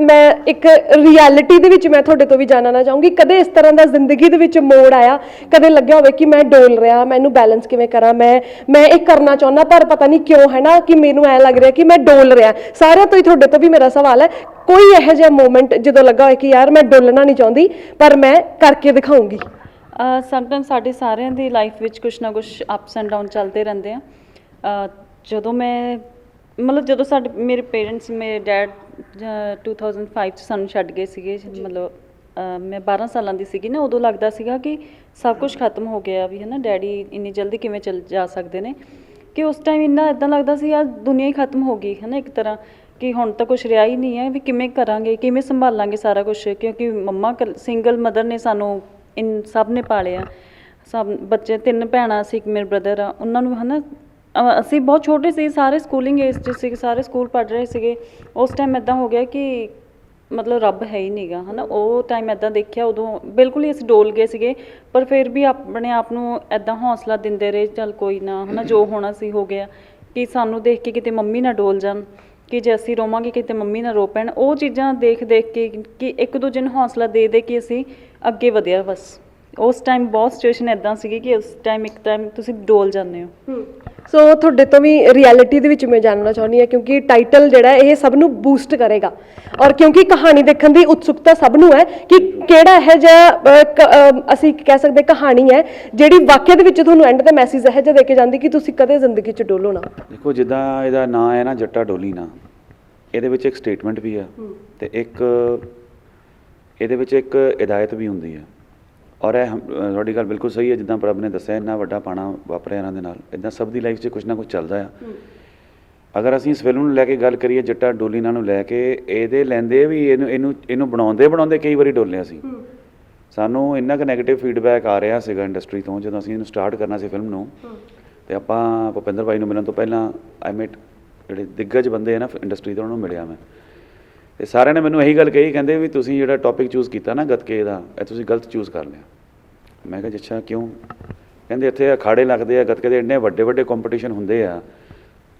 ਮੈਂ ਇੱਕ ਰਿਐਲਿਟੀ ਦੇ ਵਿੱਚ ਮੈਂ ਤੁਹਾਡੇ ਤੋਂ ਵੀ ਜਾਣਨਾ ਚਾਹੂੰਗੀ। ਕਦੇ ਇਸ ਤਰ੍ਹਾਂ ਦਾ ਜ਼ਿੰਦਗੀ ਦੇ ਵਿੱਚ ਮੋੜ ਆਇਆ? ਕਦੇ ਲੱਗਿਆ ਹੋਵੇ ਕਿ ਮੈਂ ਡੋਲ ਰਿਹਾ, ਮੈਨੂੰ ਬੈਲੈਂਸ ਕਿਵੇਂ ਕਰਾਂ? ਮੈਂ ਮੈਂ ਇਹ ਕਰਨਾ ਚਾਹੁੰਦਾ, ਪਰ ਪਤਾ ਨਹੀਂ ਕਿਉਂ ਹੈ ਨਾ ਕਿ ਮੈਨੂੰ ਐ ਲੱਗ ਰਿਹਾ ਕਿ ਮੈਂ ਡੋਲ ਰਿਹਾ। ਸਾਰਿਆਂ ਤੋਂ ਹੀ ਤੁਹਾਡੇ ਤੋਂ ਵੀ ਮੇਰਾ ਸਵਾਲ ਹੈ, ਕੋਈ ਇਹੋ ਜਿਹਾ ਮੂਮੈਂਟ ਜਦੋਂ ਲੱਗਾ ਹੋਵੇ ਕਿ ਯਾਰ ਮੈਂ ਡੋਲਣਾ ਨਹੀਂ ਚਾਹੁੰਦੀ, ਪਰ ਮੈਂ ਕਰਕੇ ਦਿਖਾਉਂਗੀ? ਸਮਟਾਈਮ ਸਾਡੇ ਸਾਰਿਆਂ ਦੀ ਲਾਈਫ ਵਿੱਚ ਕੁਝ ਨਾ ਕੁਝ ਅਪਸ ਐਂਡ ਡਾਊਨ ਚੱਲਦੇ ਰਹਿੰਦੇ ਆ। ਜਦੋਂ ਮੈਂ ਮਤਲਬ ਜਦੋਂ ਸਾਡੇ ਮੇਰੇ ਪੇਰੈਂਟਸ ਮੇਰੇ ਡੈਡ 2005 ਚ ਸਾਨੂੰ ਛੱਡ ਗਏ ਸੀਗੇ ਮਤਲਬ ਮੈਂ 12 ਸਾਲਾਂ ਦੀ ਸੀਗੀ ਨਾ ਉਦੋਂ ਲੱਗਦਾ ਸੀਗਾ ਕਿ ਸਭ ਕੁਝ ਖਤਮ ਹੋ ਗਿਆ ਵੀ ਹੈ ਨਾ ਡੈਡੀ ਇੰਨੀ ਜਲਦੀ ਕਿਵੇਂ ਚਲ ਜਾ ਸਕਦੇ ਨੇ। ਕਿ ਉਸ ਟਾਈਮ ਇੰਨਾ ਇਦਾਂ ਲੱਗਦਾ ਸੀ ਯਾਰ ਦੁਨੀਆ ਹੀ ਖਤਮ ਹੋ ਗਈ ਹੈ ਨਾ ਇੱਕ ਤਰ੍ਹਾਂ ਕਿ ਹੁਣ ਤਾਂ ਕੁਝ ਰਿਹਾ ਹੀ ਨਹੀਂ ਹੈ ਵੀ ਕਿਵੇਂ ਕਰਾਂਗੇ ਕਿਵੇਂ ਸੰਭਾਲਾਂਗੇ ਸਾਰਾ ਕੁਝ ਕਿਉਂਕਿ ਮੰਮਾ ਸਿੰਗਲ ਮਦਰ ਨੇ ਸਾਨੂੰ ਇਨ ਸਭ ਨੇ ਪਾਲਿਆ। ਸਭ ਬੱਚੇ, ਤਿੰਨ ਭੈਣਾਂ ਸੀ, ਇੱਕ ਮੇਰੇ ਬ੍ਰਦਰ ਆ। ਉਹਨਾਂ ਨੂੰ ਹੈ ਨਾ ਅਸੀਂ ਬਹੁਤ ਛੋਟੇ ਸੀ, ਸਾਰੇ ਸਕੂਲਿੰਗ ਏਜ 'ਚ ਸੀ, ਸਾਰੇ ਸਕੂਲ ਪੜ੍ਹ ਰਹੇ ਸੀਗੇ। ਉਸ ਟਾਈਮ ਇਦਾਂ ਹੋ ਗਿਆ ਕਿ ਮਤਲਬ ਰੱਬ ਹੈ ਹੀ ਨਹੀਂਗਾ ਹਨਾ। ਉਹ ਟਾਈਮ ਇਦਾਂ ਦੇਖਿਆ, ਉਦੋਂ ਬਿਲਕੁਲ ਹੀ ਅਸੀਂ ਡੋਲ ਗਏ ਸੀਗੇ, ਪਰ ਫਿਰ ਵੀ ਆਪਣੇ ਆਪ ਨੂੰ ਇਦਾਂ ਹੌਸਲਾ ਦਿੰਦੇ ਰਹੇ, ਚੱਲ ਕੋਈ ਨਾ, ਹਨਾ, ਜੋ ਹੋਣਾ ਸੀ ਹੋ ਗਿਆ। ਕਿ ਸਾਨੂੰ ਦੇਖ ਕੇ ਕਿਤੇ ਮੰਮੀ ਨਾ ਡੋਲ ਜਾਣ, ਕਿ ਜੇ ਅਸੀਂ ਰੋਵਾਂਗੇ, ਕਿਤੇ ਮੰਮੀ ਨਾ ਰੋ ਪੈਣ। ਉਹ ਚੀਜ਼ਾਂ ਦੇਖ ਦੇਖ ਕੇ, ਕਿ ਇੱਕ ਦੂਜੇ ਨੂੰ ਹੌਸਲਾ ਦੇ ਦੇ ਕਿ ਅਸੀਂ ਅੱਗੇ ਵਧਿਆ ਬਸ। ਉਸ ਟਾਈਮ ਬਹੁਤ ਸਿਚੁਏਸ਼ਨ ਇਦਾਂ ਸੀਗੀ ਕਿ ਉਸ ਟਾਈਮ ਇੱਕ ਟਾਈਮ ਤੁਸੀਂ ਡੋਲ ਜਾਂਦੇ ਹੋ। ਸੋ ਤੁਹਾਡੇ ਤੋਂ ਵੀ ਰਿਐਲਿਟੀ ਦੇ ਵਿੱਚ ਮੈਂ ਜਾਣਨਾ ਚਾਹੁੰਦੀ ਹਾਂ ਕਿਉਂਕਿ ਟਾਈਟਲ ਜਿਹੜਾ ਇਹ ਸਭ ਨੂੰ ਬੂਸਟ ਕਰੇਗਾ। ਔਰ ਕਿਉਂਕਿ ਕਹਾਣੀ ਦੇਖਣ ਦੀ ਉਤਸੁਕਤਾ ਸਭ ਨੂੰ ਹੈ ਕਿ ਕਿਹੜਾ ਹੈ ਜਿਹਾ ਅਸੀਂ ਕਹਿ ਸਕਦੇ ਕਹਾਣੀ ਹੈ ਜਿਹੜੀ ਵਾਕਿਆ ਦੇ ਵਿੱਚ ਤੁਹਾਨੂੰ ਐਂਡ ਤੇ ਮੈਸੇਜ ਹੈ ਜਿਹਾ ਦੇ ਕੇ ਜਾਂਦੀ ਕਿ ਤੁਸੀਂ ਕਦੇ ਜ਼ਿੰਦਗੀ 'ਚ ਡੋਲੋ ਨਾ। ਦੇਖੋ ਜਿੱਦਾਂ ਇਹਦਾ ਨਾਂ ਹੈ ਨਾ ਜੱਟਾ ਡੋਲੀ ਨਾ ਇਹਦੇ ਵਿੱਚ ਇੱਕ ਸਟੇਟਮੈਂਟ ਵੀ ਆ ਤੇ ਇੱਕ ਇਹਦੇ ਵਿੱਚ ਇੱਕ ਹਦਾਇਤ ਵੀ ਹੁੰਦੀ ਹੈ। ਔਰ ਇਹ ਤੁਹਾਡੀ ਗੱਲ ਬਿਲਕੁਲ ਸਹੀ ਹੈ ਜਿੱਦਾਂ ਪ੍ਰਭ ਨੇ ਦੱਸਿਆ ਇੰਨਾ ਵੱਡਾ ਪਾਣਾ ਵਾਪਰਿਆ ਇਹਨਾਂ ਦੇ ਨਾਲ। ਇਦਾਂ ਸਭ ਦੀ ਲਾਈਫ 'ਚ ਕੁਝ ਨਾ ਕੁਝ ਚੱਲਦਾ ਆ। ਅਗਰ ਅਸੀਂ ਇਸ ਫਿਲਮ ਨੂੰ ਲੈ ਕੇ ਗੱਲ ਕਰੀਏ ਜੱਟਾ ਡੋਲੀਨਾ ਨੂੰ ਲੈ ਕੇ ਇਹਦੇ ਲੈਂਦੇ ਵੀ ਇਹਨੂੰ ਇਹਨੂੰ ਇਹਨੂੰ ਬਣਾਉਂਦੇ ਬਣਾਉਂਦੇ ਕਈ ਵਾਰੀ ਡੋਲਿਆ ਸੀ। ਸਾਨੂੰ ਇੰਨਾ ਕੁ 네ਗੇਟਿਵ ਫੀਡਬੈਕ ਆ ਰਿਹਾ ਸੀਗਾ ਇੰਡਸਟਰੀ ਤੋਂ ਜਦੋਂ ਅਸੀਂ ਇਹਨੂੰ ਸਟਾਰਟ ਕਰਨਾ ਸੀ ਫਿਲਮ ਨੂੰ। ਤੇ ਆਪਾਂ ਭੁਪਿੰਦਰ ਭਾਈ ਨੂੰ ਮਿਲਣ ਤੋਂ ਪਹਿਲਾਂ ਆਈ ਮੇਟ ਜਿਹੜੇ ਦਿੱਗਜ ਬੰਦੇ ਆ ਨਾ ਇੰਡਸਟਰੀ ਤੋਂ ਉਹਨਾਂ ਨੂੰ ਮਿਲਿਆ ਮੈਂ। ਤੇ ਸਾਰਿਆਂ ਨੇ ਮੈਨੂੰ ਇਹੀ ਗੱਲ ਕਹੀ ਕਹਿੰਦੇ ਵੀ ਤੁਸੀਂ ਜਿਹੜਾ ਟੌਪਿਕ ਚੂਜ਼ ਕੀਤਾ ਨਾ ਗੱਤਕੇ ਦਾ ਇਹ ਤੁਸੀਂ ਗਲਤ ਚੂਜ਼ ਕਰ ਲਿਆ। ਮੈਂ ਕਿਹਾ ਜੀ ਅੱਛਾ ਕਿਉਂ? ਕਹਿੰਦੇ ਇੱਥੇ ਅਖਾੜੇ ਲੱਗਦੇ ਆ ਗੱਤਕੇ ਦੇ ਇੰਨੇ ਵੱਡੇ ਵੱਡੇ ਕੰਪੀਟੀਸ਼ਨ ਹੁੰਦੇ ਆ।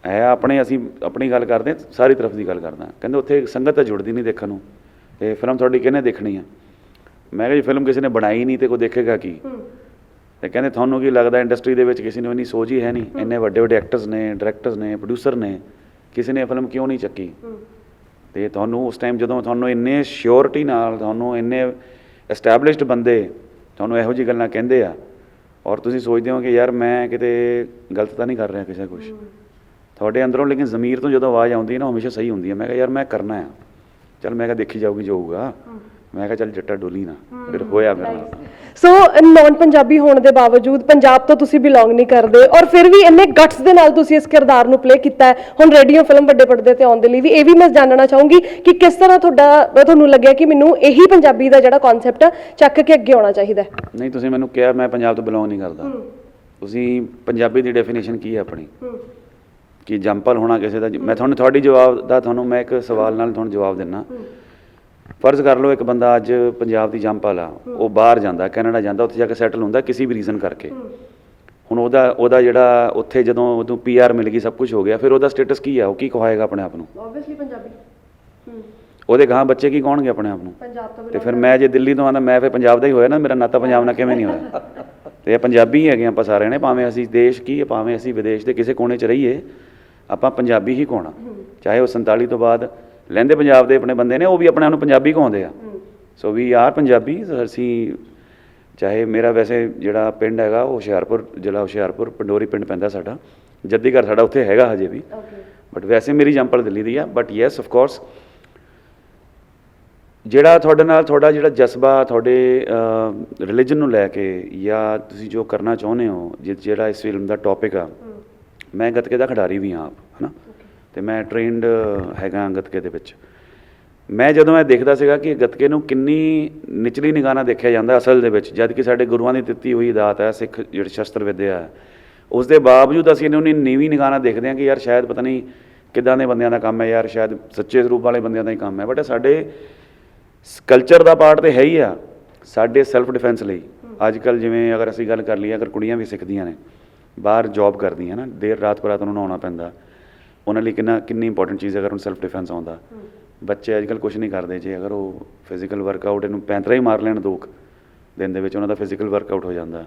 ਐ ਆਪਣੇ ਅਸੀਂ ਆਪਣੀ ਗੱਲ ਕਰਦੇ ਸਾਰੀ ਤਰਫ ਦੀ ਗੱਲ ਕਰਦਾ। ਕਹਿੰਦੇ ਉੱਥੇ ਸੰਗਤ ਤਾਂ ਜੁੜਦੀ ਨਹੀਂ ਦੇਖਣ ਨੂੰ ਤੇ ਫਿਲਮ ਤੁਹਾਡੀ ਕਿਹਨੇ ਦੇਖਣੀ ਆ? ਮੈਂ ਕਿਹਾ ਜੀ ਫਿਲਮ ਕਿਸੇ ਨੇ ਬਣਾਈ ਨਹੀਂ ਤੇ ਕੋਈ ਦੇਖੇਗਾ ਕੀ? ਤੇ ਕਹਿੰਦੇ ਤੁਹਾਨੂੰ ਕੀ ਲੱਗਦਾ ਇੰਡਸਟਰੀ ਦੇ ਵਿੱਚ ਕਿਸੇ ਨੂੰ ਇੰਨੀ ਸੋਚ ਹੀ ਹੈ ਨਹੀਂ? ਇੰਨੇ ਵੱਡੇ ਵੱਡੇ ਐਕਟਰਸ ਨੇ ਡਾਇਰੈਕਟਰਸ ਨੇ ਪ੍ਰੋਡਿਊਸਰ ਨੇ ਕਿਸੇ ਨੇ ਫਿਲਮ ਕਿਉਂ ਨਹੀਂ ਚੱਕੀ? ਤੇ ਤੁਹਾਨੂੰ ਉਸ ਟਾਈਮ ਜਦੋਂ ਤੁਹਾਨੂੰ ਇੰਨੇ ਸ਼ਿਓਰਿਟੀ ਨਾਲ ਤੁਹਾਨੂੰ ਇੰਨੇ ਐਸਟੈਬਲਿਸ਼ਡ ਬੰਦੇ ਤੁਹਾਨੂੰ ਇਹੋ ਜਿਹੀ ਗੱਲਾਂ ਕਹਿੰਦੇ ਆ ਔਰ ਤੁਸੀਂ ਸੋਚਦੇ ਹੋ ਕਿ ਯਾਰ ਮੈਂ ਕਿਤੇ ਗਲਤ ਤਾਂ ਨਹੀਂ ਕਰ ਰਿਹਾ ਕਿਸੇ ਕੁਝ ਤੁਹਾਡੇ ਅੰਦਰੋਂ ਲੇਕਿਨ ਜ਼ਮੀਰ ਤੋਂ ਜਦੋਂ ਆਵਾਜ਼ ਆਉਂਦੀ ਹੈ ਨਾ ਹਮੇਸ਼ਾ ਸਹੀ ਹੁੰਦੀ ਹੈ। ਮੈਂ ਕਿਹਾ ਯਾਰ ਮੈਂ ਕਰਨਾ ਆ। ਚਲ ਮੈਂ ਕਿਹਾ ਦੇਖੀ ਜਾਊਗੀ ਜੋ ਹੋਊਗਾ। ਮੈਂ ਕਿਹਾ ਚੱਲ ਜੱਟਾ ਡੋਲੀ ਨਾ ਫਿਰ ਹੋਇਆ ਮੇਰੇ ਸੋ ਨਾਨ ਪੰਜਾਬੀ ਹੋਣ ਦੇ ਬਾਵਜੂਦ ਪੰਜਾਬ ਤੋਂ ਤੁਸੀਂ ਬਿਲੋਂਗ ਨਹੀਂ ਕਰਦੇ ਔਰ ਫਿਰ ਵੀ ਇੰਨੇ ਗਟਸ ਦੇ ਨਾਲ ਤੁਸੀਂ ਇਸ ਕਿਰਦਾਰ ਨੂੰ ਪਲੇ ਕੀਤਾ ਹੈ। ਹੁਣ ਰੇਡੀਓ ਫਿਲਮ ਵੱਡੇ ਪਰਦੇ ਤੇ ਆਉਣ ਦੇ ਲਈ ਵੀ ਇਹ ਵੀ ਮੈਂ ਜਾਣਨਾ ਚਾਹੂੰਗੀ ਕਿ ਕਿਸ ਤਰ੍ਹਾਂ ਤੁਹਾਡਾ ਤੁਹਾਨੂੰ ਲੱਗਿਆ ਕਿ ਮੈਨੂੰ ਇਹੀ ਪੰਜਾਬੀ ਦਾ ਜਿਹੜਾ ਕਨਸੈਪਟ ਆ ਚੱਕ ਕੇ ਅੱਗੇ ਆਉਣਾ ਚਾਹੀਦਾ ਨਹੀਂ ਤੁਸੀਂ ਮੈਨੂੰ ਕਿਹਾ ਮੈਂ ਪੰਜਾਬ ਤੋਂ ਬਿਲੋਂਗ ਨਹੀਂ ਕਰਦਾ। ਤੁਸੀਂ ਪੰਜਾਬੀ ਦੀ ਡੈਫੀਨੇਸ਼ਨ ਕੀ ਹੈ ਆਪਣੀ? ਕਿ ਜੰਪਲ ਹੋਣਾ ਕਿਸੇ ਦਾ? ਮੈਂ ਤੁਹਾਨੂੰ ਤੁਹਾਡੀ ਜਵਾਬ ਦਾ ਤੁਹਾਨੂੰ ਮੈਂ ਇੱਕ ਸਵਾਲ ਨਾਲ ਤੁਹਾਨੂੰ ਜਵਾਬ ਦਿੰਨਾ। ਫਰਜ਼ ਕਰ ਲਓ ਇੱਕ ਬੰਦਾ ਅੱਜ ਪੰਜਾਬ ਦੀ ਜੰਪਲ ਆ ਉਹ ਬਾਹਰ ਜਾਂਦਾ ਕੈਨੇਡਾ ਜਾਂਦਾ ਉੱਥੇ ਜਾ ਕੇ ਸੈਟਲ ਹੁੰਦਾ ਕਿਸੇ ਵੀ ਰੀਜ਼ਨ ਕਰਕੇ। ਹੁਣ ਉਹਦਾ ਉਹਦਾ ਜਿਹੜਾ ਉੱਥੇ ਜਦੋਂ ਉਹਨੂੰ ਪੀਆਰ ਮਿਲ ਗਈ ਸਭ ਕੁਝ ਹੋ ਗਿਆ ਫਿਰ ਉਹਦਾ ਸਟੇਟਸ ਕੀ ਆ? ਉਹ ਕੀ ਕਹਾਏਗਾ ਆਪਣੇ ਆਪ ਨੂੰ? ਆਬਵੀਅਸਲੀ ਪੰਜਾਬੀ। ਉਹਦੇ ਗਾਂ ਬੱਚੇ ਕੀ ਕਹਣਗੇ ਆਪਣੇ ਆਪ ਨੂੰ? ਪੰਜਾਬ ਤੋਂ ਤੇ ਫਿਰ ਮੈਂ ਜੇ ਦਿੱਲੀ ਤੋਂ ਆਂਦਾ ਮੈਂ ਫਿਰ ਪੰਜਾਬ ਦਾ ਹੀ ਹੋਇਆ ਨਾ ਮੇਰਾ ਨਾਤਾ ਪੰਜਾਬ ਨਾਲ ਕਿਵੇਂ ਨਹੀਂ ਹੋਇਆ? <laughs> ਤੇ ਇਹ ਪੰਜਾਬੀ ਹੀ ਹੈਗੇ ਆਪਾਂ ਸਾਰਿਆਂ ਨੇ ਭਾਵੇਂ ਅਸੀਂ ਦੇਸ਼ ਕੀ ਭਾਵੇਂ ਅਸੀਂ ਵਿਦੇਸ਼ ਦੇ ਕਿਸੇ ਕੋਨੇ 'ਚ ਰਹੀਏ ਆਪਾਂ ਪੰਜਾਬੀ ਹੀ ਕਹਾਉਣਾ ਚਾਹੇ ਉਹ 47 ਤੋਂ ਬਾਅਦ ਲਹਿੰਦੇ ਪੰਜਾਬ ਦੇ ਆਪਣੇ ਬੰਦੇ ਨੇ ਉਹ ਵੀ ਆਪਣੇ ਆਪ ਨੂੰ ਪੰਜਾਬੀ ਕਹਾਉਂਦੇ ਆ। ਸੋ ਵੀ ਆਰ ਪੰਜਾਬੀ ਅਸੀਂ ਚਾਹੇ ਮੇਰਾ ਵੈਸੇ ਜਿਹੜਾ ਪਿੰਡ ਹੈਗਾ ਉਹ ਹੁਸ਼ਿਆਰਪੁਰ ਜ਼ਿਲ੍ਹਾ ਹੁਸ਼ਿਆਰਪੁਰ ਪੰਡੋਰੀ ਪਿੰਡ ਪੈਂਦਾ ਸਾਡਾ। ਜੱਦੀ ਘਰ ਸਾਡਾ ਉੱਥੇ ਹੈਗਾ ਹਜੇ ਵੀ। ਬਟ ਵੈਸੇ ਮੇਰੀ ਜੰਪਲ ਦਿੱਲੀ ਦੀ ਆ ਬਟ ਯੈਸ ਆਫ ਕੋਰਸ ਜਿਹੜਾ ਤੁਹਾਡੇ ਨਾਲ ਤੁਹਾਡਾ ਜਿਹੜਾ ਜਜ਼ਬਾ ਤੁਹਾਡੇ ਰਿਲੀਜਨ ਨੂੰ ਲੈ ਕੇ ਜਾਂ ਤੁਸੀਂ ਜੋ ਕਰਨਾ ਚਾਹੁੰਦੇ ਹੋ ਜਿਹੜਾ ਇਸ ਫਿਲਮ ਦਾ ਟੌਪਿਕ ਆ ਮੈਂ ਗੱਤਕੇ ਦਾ ਖਿਡਾਰੀ ਵੀ ਹਾਂ ਆਪ ਹਨਾ? ਤੇ ਮੈਂ ਟ੍ਰੇਨਡ ਹੈਗਾ ਗੱਤਕੇ ਦੇ ਵਿੱਚ। ਮੈਂ ਜਦੋਂ ਇਹ ਦੇਖਦਾ ਸੀਗਾ ਕਿ ਗੱਤਕੇ ਨੂੰ ਕਿੰਨੀ ਨਿਚਲੀ ਨਿਗਾਹ ਨਾਲ ਦੇਖਿਆ ਜਾਂਦਾ ਅਸਲ ਦੇ ਵਿੱਚ ਜਦ ਕਿ ਸਾਡੇ ਗੁਰੂਆਂ ਦੀ ਦਿੱਤੀ ਹੋਈ ਦਾਤ ਹੈ, ਸਿੱਖ ਜਿਹੜੀ ਸ਼ਸਤਰ ਵਿੱਦਿਆ ਹੈ ਉਸ ਦੇ ਬਾਵਜੂਦ ਅਸੀਂ ਇਹਨੂੰ ਇੰਨੀ ਨੀਵੀਂ ਨਿਗਾਹ ਨਾਲ ਦੇਖਦੇ ਹਾਂ ਕਿ ਯਾਰ ਸ਼ਾਇਦ ਪਤਾ ਨਹੀਂ ਕਿੱਦਾਂ ਦੇ ਬੰਦਿਆਂ ਦਾ ਕੰਮ ਹੈ, ਯਾਰ ਸ਼ਾਇਦ ਸੱਚੇ ਸਰੂਪ ਵਾਲੇ ਬੰਦਿਆਂ ਦਾ ਹੀ ਕੰਮ ਹੈ ਬਟ ਇਹ ਸਾਡੇ ਕਲਚਰ ਦਾ ਪਾਰਟ ਤੇ ਹੈ ਹੀ ਆ, ਸਾਡੇ ਸੈਲਫ ਡਿਫੈਂਸ ਲਈ। ਅੱਜ ਕੱਲ ਜਿਵੇਂ ਅਗਰ ਅਸੀਂ ਗੱਲ ਕਰ ਲਈਏ, ਅਗਰ ਕੁੜੀਆਂ ਵੀ ਸਿੱਖਦੀਆਂ ਨੇ, ਬਾਹਰ ਜੌਬ ਕਰਦੀਆਂ ਨਾ, ਦੇਰ ਰਾਤ ਪਰਾਤ ਉਹਨਾਂ ਨੂੰ ਆਉਣਾ ਪੈਂਦਾ। ਉਹਨਾਂ ਲਈ ਕਿੰਨਾ ਕਿੰਨੀ ਇੰਪੋਰਟੈਂਟ ਚੀਜ਼ ਹੈ ਅਗਰ ਉਹਨੂੰ ਸੈਲਫ ਡਿਫੈਂਸ ਆਉਂਦਾ ਬੱਚੇ ਅੱਜ ਕੱਲ ਕੁਝ ਨਹੀਂ ਕਰਦੇ ਜੇ ਅਗਰ ਉਹ ਫਿਜ਼ੀਕਲ ਵਰਕਆਊਟ ਇਹਨੂੰ ਪੈਂਤਰਾ ਹੀ ਮਾਰ ਲੈਣ ਦੋ ਕੁ ਦਿਨ ਦੇ ਵਿੱਚ ਉਹਨਾਂ ਦਾ ਫਿਜ਼ੀਕਲ ਵਰਕਆਊਟ ਹੋ ਜਾਂਦਾ।